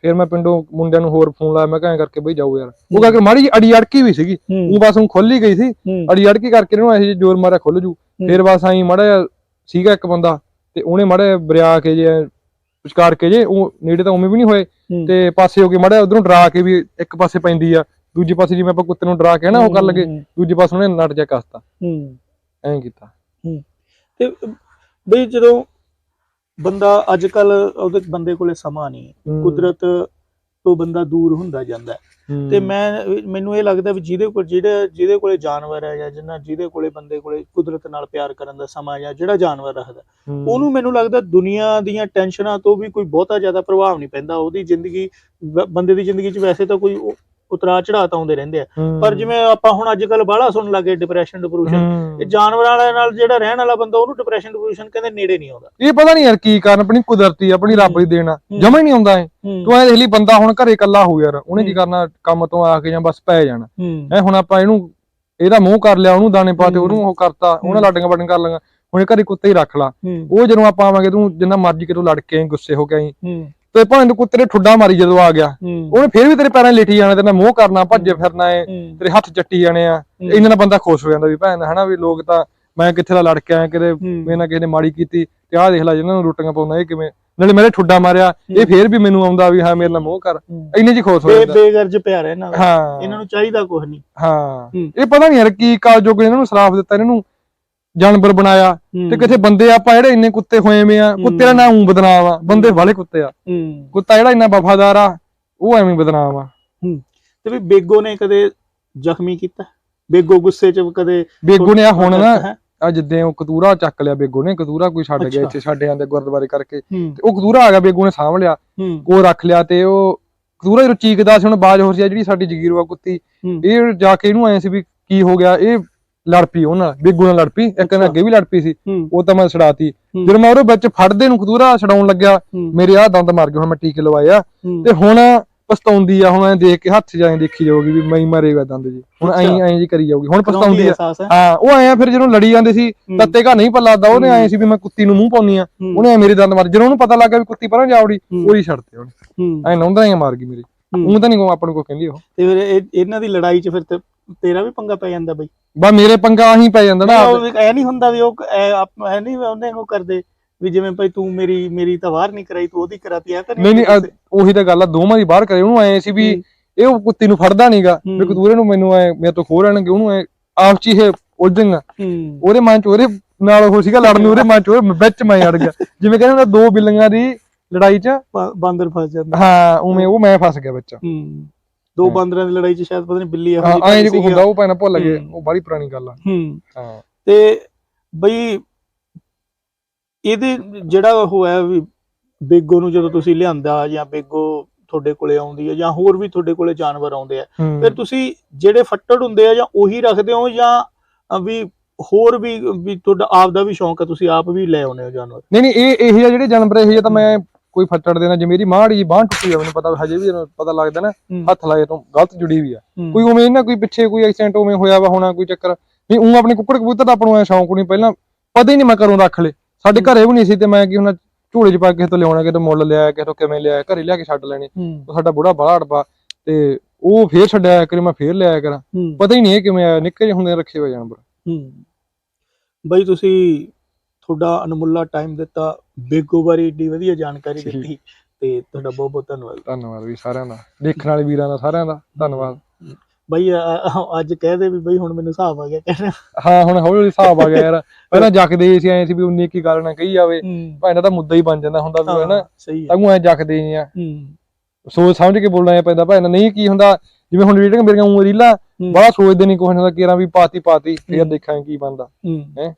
ਫਿਰ ਮੈਂ ਪਿੰਡੋਂ ਮੁੰਡਿਆਂ ਨੂੰ ਹੋਰ ਫੋਨ ਲਾਇਆ। ਮੈਂ ਕਿਹਾ ਐਂ ਕਰਕੇ ਬਈ ਜਾਓ ਯਾਰ। ਉਹ ਕਰਕੇ ਮਾੜੀ ਅੜੀ ਅੜਕੀ ਵੀ ਸੀਗੀ। ਉਹ ਬਸ ਹੁਣ ਖੁੱਲ ਗਈ ਸੀ। ਅੜੀ ਅੜਕੀ ਕਰਕੇ ਇਹਨੂੰ ਐਸੀ ਜ਼ੋਰ ਮਾਰਿਆ ਖੁੱਲ ਜੂ। ਫਿਰ ਬਸ ਆਈ ਮਾੜਾ ਸੀਗਾ ਇੱਕ ਬੰਦਾ। ਤੇ ਉਹਨੇ ਮਾੜਾ ਜਿਹਾ ਬਰਿਆ ਕੇ ਜੇ ਵਿਚਕਾਰ ਕੇ ਜੇ ਉਹ ਨੇੜੇ ਤਾਂ ਉਵੇਂ ਵੀ ਨਹੀਂ ਹੋਏ। ਤੇ ਪਾਸੇ ਹੋ ਕੇ ਮਾੜਾ ਉਧਰੋਂ ਡਰਾ ਕੇ ਵੀ ਇੱਕ ਪਾਸੇ ਪੈਂਦੀ ਆ। ਦੂਜੇ ਪਾਸੇ ਜਿਵੇਂ ਆਪਾਂ ਕੁੱਤੇ ਨੂੰ ਡਰਾ ਕੇ ਨਾ ਉਹ ਕਰ ਲਗੇ ਦੂਜੇ ਪਾਸੇ ਉਹਨੇ ਨੱਟ ਜਾ ਕੱਸਤਾ। ਹੂੰ। ਐਂ ਕੀਤਾ। ਤੇ ਬਈ ਜਦੋਂ ਬੰਦਾ ਅੱਜ ਕੱਲ ਉਹਦੇ ਬੰਦੇ ਕੋਲੇ ਸਮਾਂ ਨਹੀਂ। ਹੈ। ਹੂੰ, ਕੁਦਰਤ ਤੋਂ ਬੰਦਾ ਦੂਰ ਹੁੰਦਾ ਜਾਂਦਾ। ਹੈ। ਹੂੰ, ਤੇ ਮੈਂ ਮੈਨੂੰ ਇਹ ਲੱਗਦਾ ਵੀ ਜਿਹਦੇ ਕੋਲ ਜਿਹੜੇ ਜਿਹਦੇ ਕੋਲੇ ਜਾਨਵਰ ਹੈ ਜਾਂ ਜਿੰਨਾ ਜਿਹਦੇ ਕੋਲੇ ਬੰਦੇ ਕੋਲੇ ਕੁਦਰਤ ਨਾਲ ਪਿਆਰ ਕਰਨ ਦਾ ਸਮਾਂ ਜਾਂ ਜਿਹੜਾ ਜਾਨਵਰ ਰੱਖਦਾ ਹੂੰ, ਉਹਨੂੰ ਮੈਨੂੰ ਲੱਗਦਾ ਦੁਨੀਆ ਦੀਆਂ ਟੈਨਸ਼ਨਾਂ ਤੋਂ ਵੀ ਕੋਈ ਬਹੁਤਾ ਜ਼ਿਆਦਾ ਪ੍ਰਭਾਵ ਨਹੀਂ ਪੈਂਦਾ। ਉਹਦੀ ਜ਼ਿੰਦਗੀ ਬੰਦੇ ਦੀ ਜ਼ਿੰਦਗੀ 'ਚ ਵੈਸੇ ਤਾਂ ਕੋਈ ਉਹ ਉਤਰਾ ਚੜਾਅ ਤਾਂ ਆਉਂਦੇ ਰਹਿੰਦੇ ਆ। ਪਰ ਜਿਵੇਂ ਆਪਾਂ ਹੁਣ ਅੱਜ ਕੱਲ ਬਾਹਲਾ ਸੁਣਨ ਲੱਗੇ ਡਿਪਰੈਸ਼ਨ ਡਿਪਰੂਸ਼ਨ। ਇਹ ਜਾਨਵਰਾਂ ਵਾਲੇ ਨਾਲ ਜਿਹੜਾ ਰਹਿਣ ਵਾਲਾ ਬੰਦਾ ਉਹਨੂੰ ਡਿਪਰੈਸ਼ਨ ਡਿਪਰੂਸ਼ਨ ਕਹਿੰਦੇ ਨੇੜੇ ਨਹੀਂ ਆਉਂਦਾ। ਇਹ ਪਤਾ ਨਹੀਂ ਯਾਰ ਕੀ ਕਾਰਨ ਆਪਣੀ ਕੁਦਰਤੀ ਆਪਣੀ ਰੱਬ ਦੀ ਦੇਣਾ। ਜਮਾ ਹੀ ਨਹੀਂ ਆਉਂਦਾ ਇਹ। ਤੂੰ ਐ ਦੇਖ ਲਈ ਬੰਦਾ ਹੁਣ ਘਰੇ ਇਕੱਲਾ ਹੋ ਯਾਰ ਉਹਨੇ ਕੀ। ਕਰਨਾ ਕੰਮ ਤੋਂ ਆ ਕੇ ਜਾਂ ਬਸ ਪੈ ਜਾਣਾ। ਐ ਹੁਣ ਆਪਾਂ ਇਹਨੂੰ ਇਹਦਾ ਮੂੰਹ ਕਰ ਲਿਆ ਉਹਨੂੰ ਦਾਣੇ ਪਾਤੇ। ਉਹਨੂੰ ਉਹ ਕਰਤਾ ਉਹਨਾਂ। ਲਾਡੀਆਂ ਬਾਡੀਆਂ ਕਰ ਲਾਂਗਾ ਹੁਣ ਇਹ ਘਰੇ ਕੁੱਤੇ ਹੀ ਰੱਖ ਲਾ। ਉਹ ਜਦੋਂ ਆਪਾਂ ਆਵਾਂਗੇ ਤੂੰ ਜਿੰਨਾ ਮਰਜ਼ੀ ਕਿਤੋਂ ਲੜ ਕੇ ਆਈ ਗੁੱਸੇ ਹੋ ਕੇ ਆਈ। ਤੇ ਭਾਵੇਂ ਤੂੰ ਕੁੱਤੇ ਨੇ ਠੁੱਡਾ ਮਾਰੀ ਜਦੋਂ ਆ ਗਿਆ ਉਹਨੇ ਫੇਰ ਵੀ ਤੇਰੇ ਪੈਰਾਂ ਲੇਟੀ ਜਾਣਾ ਤੇ ਨਾ ਮੂੰਹ ਕਰਨਾ ਭੱਜੇ ਫਿਰਨਾ ਏ ਹੂੰ। ਤੇਰੇ ਹੱਥ ਚੱਟੀ ਜਾਣੇ ਆ। ਇਹਨਾਂ ਨਾਲ ਬੰਦਾ ਖੁਸ਼ ਹੋ ਜਾਂਦਾ ਵੀ ਭੈਣ ਹਨਾ ਵੀ ਲੋਕ ਤਾਂ ਮੈਂ ਕਿੱਥੇ ਦਾ ਲੜ ਕੇ ਆਇਆ ਕਿਤੇ ਮੇਰੇ ਨਾਲ ਕਿਸੇ ਨੇ ਮਾੜੀ ਕੀਤੀ ਤੇ ਆਹ ਦੇਖ ਲੈ ਜਿਹਨਾਂ ਨੂੰ ਰੋਟੀਆਂ ਪਾਉਂਦਾ ਇਹ ਕਿਵੇਂ? ਨਾਲੇ ਮੇਰੇ ਠੁੱਡਾ ਮਾਰਿਆ ਇਹ ਫੇਰ ਵੀ ਮੈਨੂੰ ਆਉਂਦਾ ਵੀ ਹਾਂ ਮੇਰੇ ਨਾਲ ਮੂੰਹ ਕਰ। ਇੰਨੇ ਹੀ ਖੁਸ਼ ਹੋ ਜਾਂਦਾ। ਬੇਗਰਜ ਪਿਆਰ ਹੈ ਇਹਨਾਂ ਦਾ। ਹਾਂ। ਇਹਨਾਂ ਨੂੰ ਚਾਹੀਦਾ ਕੁਝ ਨਹੀਂ। ਹਾਂ। ਇਹ ਪਤਾ ਨਹੀਂ ਯਾਰ ਕੀ ਕਾਲਜੋਗ ਇਹਨਾਂ ਨੂੰ ਸਰਾਫ ਦਿੱਤਾ ਇਹਨਾਂ ਨੂੰ ਜਾਨਵਰ ਬਣਾਇਆ। ਤੇ ਕਿਥੇ ਬੰਦੇ ਆਪਾਂ ਜਿਹੜੇ ਇੰਨੇ ਕੁੱਤੇ ਹੋਏ ਵੇ ਆ ਕੁੱਤੇ ਦਾ ਨਾਂ ਉਂ ਬਦਨਾਮ ਆ ਬੰਦੇ ਵਾਲੇ ਕੁੱਤੇ ਆ। ਕੁੱਤਾ ਜਿਹੜਾ ਇੰਨਾ ਵਫਾਦਾਰ ਆ ਉਹ ਐਵੇਂ ਬਦਨਾਮ ਆ। ਤੇ ਵੀ ਬੇਗੋ ਨੇ ਕਦੇ ਜ਼ਖਮੀ ਕੀਤਾ? ਬੇਗੋ ਗੁੱਸੇ ਚ ਕਦੇ ਬੇਗੂ ਨੇ ਆ ਹੁਣ ਨਾ? ਆ ਜਿੱਦਾਂ ਉਹ ਕਤੂਰਾ ਚੱਕ ਲਿਆ ਬੇਗੂ ਨੇ ਕਤੂਰਾ ਕੋਈ ਛੱਡ ਗਿਆ। ਇੱਥੇ ਸਾਡੇ ਆਂਦੇ ਗੁਰਦੁਆਰੇ ਕਰਕੇ। ਤੇ ਉਹ ਕਤੂਰਾ ਆ ਗਿਆ ਬੇਗੂ ਨੇ ਸਾਂਭ ਲਿਆ ਉਹ ਰੱਖ ਲਿਆ ਤੇ ਉਹ ਕਤੂਰਾ ਜਦੋਂ ਚੀਕਦਾ ਸੀ ਹੁਣ ਬਾਜ ਹੋ ਸੀ ਆ ਜਿਹੜੀ ਸਾਡੀ ਜਗੀਰਵਾ ਕੁੱਤੀ। ਇਹ ਜਾ ਕੇ ਇਹਨੂੰ ਐ ਸੀ ਵੀ ਕੀ ਹੋ ਗਿਆ ਇਹ ਲੜ ਪਈ ਉਹ ਨਾਲ ਬੇਗੂ ਨਾਲ ਲੜ ਪਈ ਇੱਕ ਨਾਲ ਅੱਗੇ ਵੀ ਲੜ ਪਈ ਸੀ ਉਹ ਤਾਂ ਮੈਂ ਛਡਾਤੀ। ਜਦੋਂ ਮੈਂ ਉਹਦੇ ਵਿੱਚ ਫੜਦੇ ਨੂੰ ਕਤੂਰਾ ਛਡਾਉਣ ਲੱਗਿਆ। ਮੇਰੇ ਆ ਦੰਦ ਮਾਰ ਗਏ ਹੁਣ ਮੈਂ ਟੀਕੇ ਲਵਾਏ ਆ ਹੂੰ। ਤੇ ਹੁਣ ਪਛਤਾਉਂਦੀ ਆ ਹੁਣ ਐ ਦੇਖ ਕੇ ਹੱਥ ਜਾਏ ਦੇਖੀ ਜਾਊਗੀ ਵੀ ਮੈਂ ਹੀ ਮਰੇਗਾ ਦੰਦ ਜੀ ਹੁਣ ਐਂ। ਐਂ ਜੀ ਕਰੀ ਜਾਊਗੀ ਹੁਣ ਪਛਤਾਉਂਦੀ ਆ ਹੈ ਉਹ ਆਇਆ ਫਿਰ ਜਦੋਂ ਲੜੀ ਜਾਂਦੇ ਸੀ। ਤੱਤੇ ਘਾ ਨਹੀਂ ਪੱਲਾ ਲੱਗਦਾ ਉਹਨੇ ਆਏ ਸੀ ਵੀ ਮੈਂ ਕੁੱਤੀ ਨੂੰ ਮੂੰਹ ਪਾਉਣੀ ਆ। ਉਹਨੇ ਐਂ ਮੇਰੇ ਦੰਦ ਮਾਰ ਜਦੋਂ ਉਹਨੂੰ ਪਤਾ ਲੱਗਾ ਵੀ ਕੁੱਤੀ ਪਰਾਂ ਜਾਵੜੀ। ਉਹੀ ਛੱਡਤੇ ਉਹਨੇ ਐਂ ਨੌਂਦਾ ਹੀ ਮਾਰ ਗਈ ਮੇਰੀ। ਉਹ ਤਾਂ ਨਹੀਂ ਕੋ ਆਪਾਂ ਨੂੰ ਕੋ ਕਹਿੰਦੀ ਉਹ ਤੇ ਫਿਰ ਇਹ- ਇਹਨਾਂ ਦੀ ਲੜਾਈ ਚ ਫਿਰ ਤੇ ਤੇਰਾ ਵੀ ਪੰਗਾ ਪੈ ਜਾਂਦਾ ਬਈ। ਬਾ ਮੇਰੇ ਪੰਗਾ ਆਹੀ ਪੈ ਜਾਂਦਾ ਨਾ ਉਹ ਐ ਨਹੀਂ ਹੁੰਦਾ ਵੀ ਉਹ ਐ ਨਹੀਂ ਉਹਨੇ ਉਹ ਕਰਦੇ ਵੀ ਜਿਵੇਂ ਭਾਈ ਤੂੰ ਮੇਰੀ ਮੇਰੀ ਤਾਂ ਵਾਰ ਨਹੀਂ ਕਰਾਈ ਤੂੰ ਉਹਦੀ ਕਰਾਤੀ ਐ ਤਾਂ ਨਹੀਂ ਨਹੀਂ ਉਹੀ ਤਾਂ ਗੱਲ ਆ ਦੋਵਾਂ ਦੀ ਬਾਹਰ ਕਰੇ ਉਹਨੂੰ ਐ ਸੀ ਵੀ। ਇਹ ਉਹ ਕੁੱਤੀ ਨੂੰ ਫੜਦਾ ਨਹੀਂਗਾ। ਵੀ ਕਤੂਰੇ ਨੂੰ ਮੈਨੂੰ ਐ ਮੇਰੇ ਤੋਂ ਖੋ ਲੈਣਗੇ ਉਹਨੂੰ ਐ ਆਪ ਚ ਹੀ ਇਹ ਉਲਝਣਗਾ ਹੂੰ। ਉਹਦੇ ਮਨ ਚ ਉਹਦੇ ਨਾਲ ਉਹ ਸੀਗਾ ਲੜਨ ਉਹਦੇ ਮਨ ਚ ਉਹ ਵਿੱਚ ਮੈਂ ਅੜ ਗਿਆ। ਜਿਵੇਂ ਕਹਿੰਦੇ ਹੁੰਦੇ ਦੋ ਬਿੱਲੀਆਂ ਦੀ ਲੜਾਈ ਚ ਬਾਂਦਰ ਫਸ ਜਾਂਦਾ। ਹਾਂ ਉਵੇਂ ਉਹ ਮੈਂ ਫਸ ਗਿਆ ਵਿੱਚ। ਹੂੰ। ਦੋ ਹਾਂ। ਬਾਂਦਰਾਂ ਦੀ ਲੜਾਈ ਚ ਸ਼ਾਇਦ ਪਤਾ ਨਹੀਂ ਬਿੱਲੀ ਇਹੋ ਹਾਂ ਜਿਹੀ ਐਂ ਪਾਈ ਜੇ ਕੋ ਸੀਗੀ। ਹੁੰਦਾ ਉਹ ਪੈਣਾ ਭੁੱਲ ਗਏ ਹੂੰ। ਉਹ ਬੜੀ ਪੁਰਾਣੀ ਗੱਲ ਆ ਹੂੰ ਹਾਂ ਤੇ ਬਈ ਇਹਦੇ ਜਿਹੜਾ ਹੋਇਆ ਵੀ ਬੇਗੋ ਨੂੰ ਜਦੋਂ ਤੁਸੀਂ ਲਿਆਂਦਾ ਜਾਂ ਬੇਗੋ ਤੁਹਾਡੇ ਕੋਲੇ ਆਉਂਦੀ ਹੈ ਜਾਂ ਹੋਰ ਵੀ ਤੁਹਾਡੇ ਕੋਲੇ ਜਾਨਵਰ ਆਉਂਦੇ ਆ ਹੂੰ। ਫਿਰ ਤੁਸੀਂ ਜਿਹੜੇ ਫੱਟੜ ਹੁੰਦੇ ਆ ਜਾਂ ਉਹੀ ਰੱਖਦੇ ਹੋ ਜਾਂ ਵੀ ਹੋਰ ਵੀ ਵੀ ਤੁਹਾਡਾ ਆਪ ਦਾ ਵੀ ਸ਼ੌਂਕ ਹੈ ਤੁਸੀਂ ਆਪ ਵੀ ਲੈ ਆਉਂਦੇ ਹੋ ਜਾਨਵਰ ਨਹੀਂ ਨਹੀਂ ਇਹ ਇਹ ਜਿਹੇ ਜਿਹੜੇ ਜਾਨਵਰ ਇਹ ਤਾਂ ਮੈਂ ਕੋਈ ਫੱਟੜ ਦੇਣਾ ਜੇ ਮੇਰੀ ਮਾੜੀ ਜੀ ਬਾਂਹ ਟੁੱਟੀ ਆ ਮੈਨੂੰ ਪਤਾ ਹਜੇ ਵੀ ਪਤਾ ਲੱਗਦਾ ਨਾ। ਹੱਥ ਲਾਏ ਤੋਂ ਗਲਤ ਜੁੜੀ ਵੀ ਆ। ਕੋਈ ਉਵੇਂ ਨਾ ਕੋਈ ਪਿੱਛੇ ਕੋਈ ਐਕਸੀਡੈਂਟ ਉਵੇਂ ਹੋਇਆ ਵਾ ਹੋਣਾ ਕੋਈ ਚੱਕਰ। ਨਹੀਂ ਉਹ ਆਪਣੇ ਕੁੱਕੜ ਕਬੂਤਰ ਦਾ ਆਪਾਂ ਨੂੰ ਐ ਸ਼ੌਂਕ ਨਹੀਂ ਪਹਿਲਾਂ ਪਤਾ ਹੀ ਨਹੀਂ ਮੈਂ ਕਰੋਂ ਰੱਖ ਲੇ ਸਾਡੇ ਘਰੇ ਵੀ ਨਹੀਂ ਸੀ ਤੇ ਮੈਂ ਕੀ ਹੁਣ ਝੋਲੇ ਚ ਪਾ ਕੇ ਤੋਂ ਲਿਆਉਣਾ ਕਿਸੇ ਤੋਂ ਮੁੱਲ ਲਿਆ ਕਿਸੇ ਤੋਂ ਕਿਵੇਂ ਲਿਆ ਘਰੇ ਲਿਆ ਕੇ ਛੱਡ ਲੈਣੇ। ਸਾਡਾ ਬੁੜਾ ਬੜਾ ਅੜਪਾ ਤੇ ਉਹ ਫੇਰ ਛੱਡਿਆ ਕਰੇ ਮੈਂ ਫੇਰ ਲਿਆਇਆ ਕਰਾਂ। ਪਤਾ ਹੀ ਨਹੀਂ ਇਹ ਕਿਵੇਂ ਆਇਆ ਨਿੱਕੇ ਜਿਹੇ ਹੁੰਦੇ ਰੱਖੇ ਹੋਏ ਜਾਨਵਰ। ਹੂੰ। ਬਈ ਤੁਸੀਂ ਤੁਹਾਡਾ ਅਨਮੁੱਲਾ ਟਾਈਮ ਦਿੱਤਾ ਬੇਗੋ ਬਾਰੇ ਏਡੀ ਵਧੀਆ ਜਾਣਕਾਰੀ। ਦਿੱਤੀ ਤੇ ਤੁਹਾਡਾ ਬਹੁਤ ਬਹੁਤ ਧੰਨਵਾਦ। ਧੰਨਵਾਦ ਵੀ ਸਾਰਿਆਂ ਦਾ ਦੇਖਣ ਵਾਲੇ ਵੀਰਾਂ ਦਾ ਸਾਰਿਆਂ ਦਾ ਧੰਨਵਾਦ। ਬਈ ਅੱਜ ਕਹਿ ਦੇ ਵੀ ਬਈ ਹੁਣ ਮੈਨੂੰ ਹਿਸਾਬ ਆ ਗਿਆ ਕਹਿਣਾ। ਹਾਂ ਹੁਣ ਹੌਲੀ ਹੌਲੀ ਹਿਸਾਬ ਆ ਗਿਆ ਯਾਰ। [laughs] ਪਹਿਲਾਂ ਜੱਕਦੇ ਸੀ ਐ ਸੀ ਵੀ ਉਨੀ ਕੀ ਗੱਲ ਨਾ ਕਹੀ ਜਾਵੇ। ਭਾਵੇਂ ਤਾਂ ਮੁੱਦਾ ਹੀ ਬਣ ਜਾਂਦਾ ਹੁੰਦਾ ਵੀ ਹਨਾ। ਹਾਂ, ਸਹੀ ਹੈ ਤਾਂ ਐ ਜੱਕਦੇ ਨਹੀਂ ਆ। ਸੋਚ ਸਮਝ ਕੇ ਬੋਲਣਾ ਪੈਂਦਾ ਭਾਵੇਂ ਨਹੀਂ ਕੀ ਹੁੰਦਾ। ਜਿਵੇਂ ਹੁਣ ਰੀਡਿੰਗ ਮੇਰੀਆਂ ਉਂ ਰੀਲਾਂ। ਬੜਾ ਸੋਚਦੇ ਨਹੀਂ ਕੁਛ ਨਾ ਕਿਰਾਂ ਵੀ ਪਾਤੀ ਪਾਤੀ ਫੇਰ। ਦੇਖਾਂਗੇ ਕੀ ਬਣਦਾ। ਹੈਂ?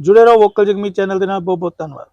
ਜੁੜੇ ਰਹੋ ਵੋਕਲ ਜਗਮੀ ਚੈਨਲ ਦੇ ਨਾਲ। ਬਹੁਤ ਬਹੁਤ ਧੰਨਵਾਦ।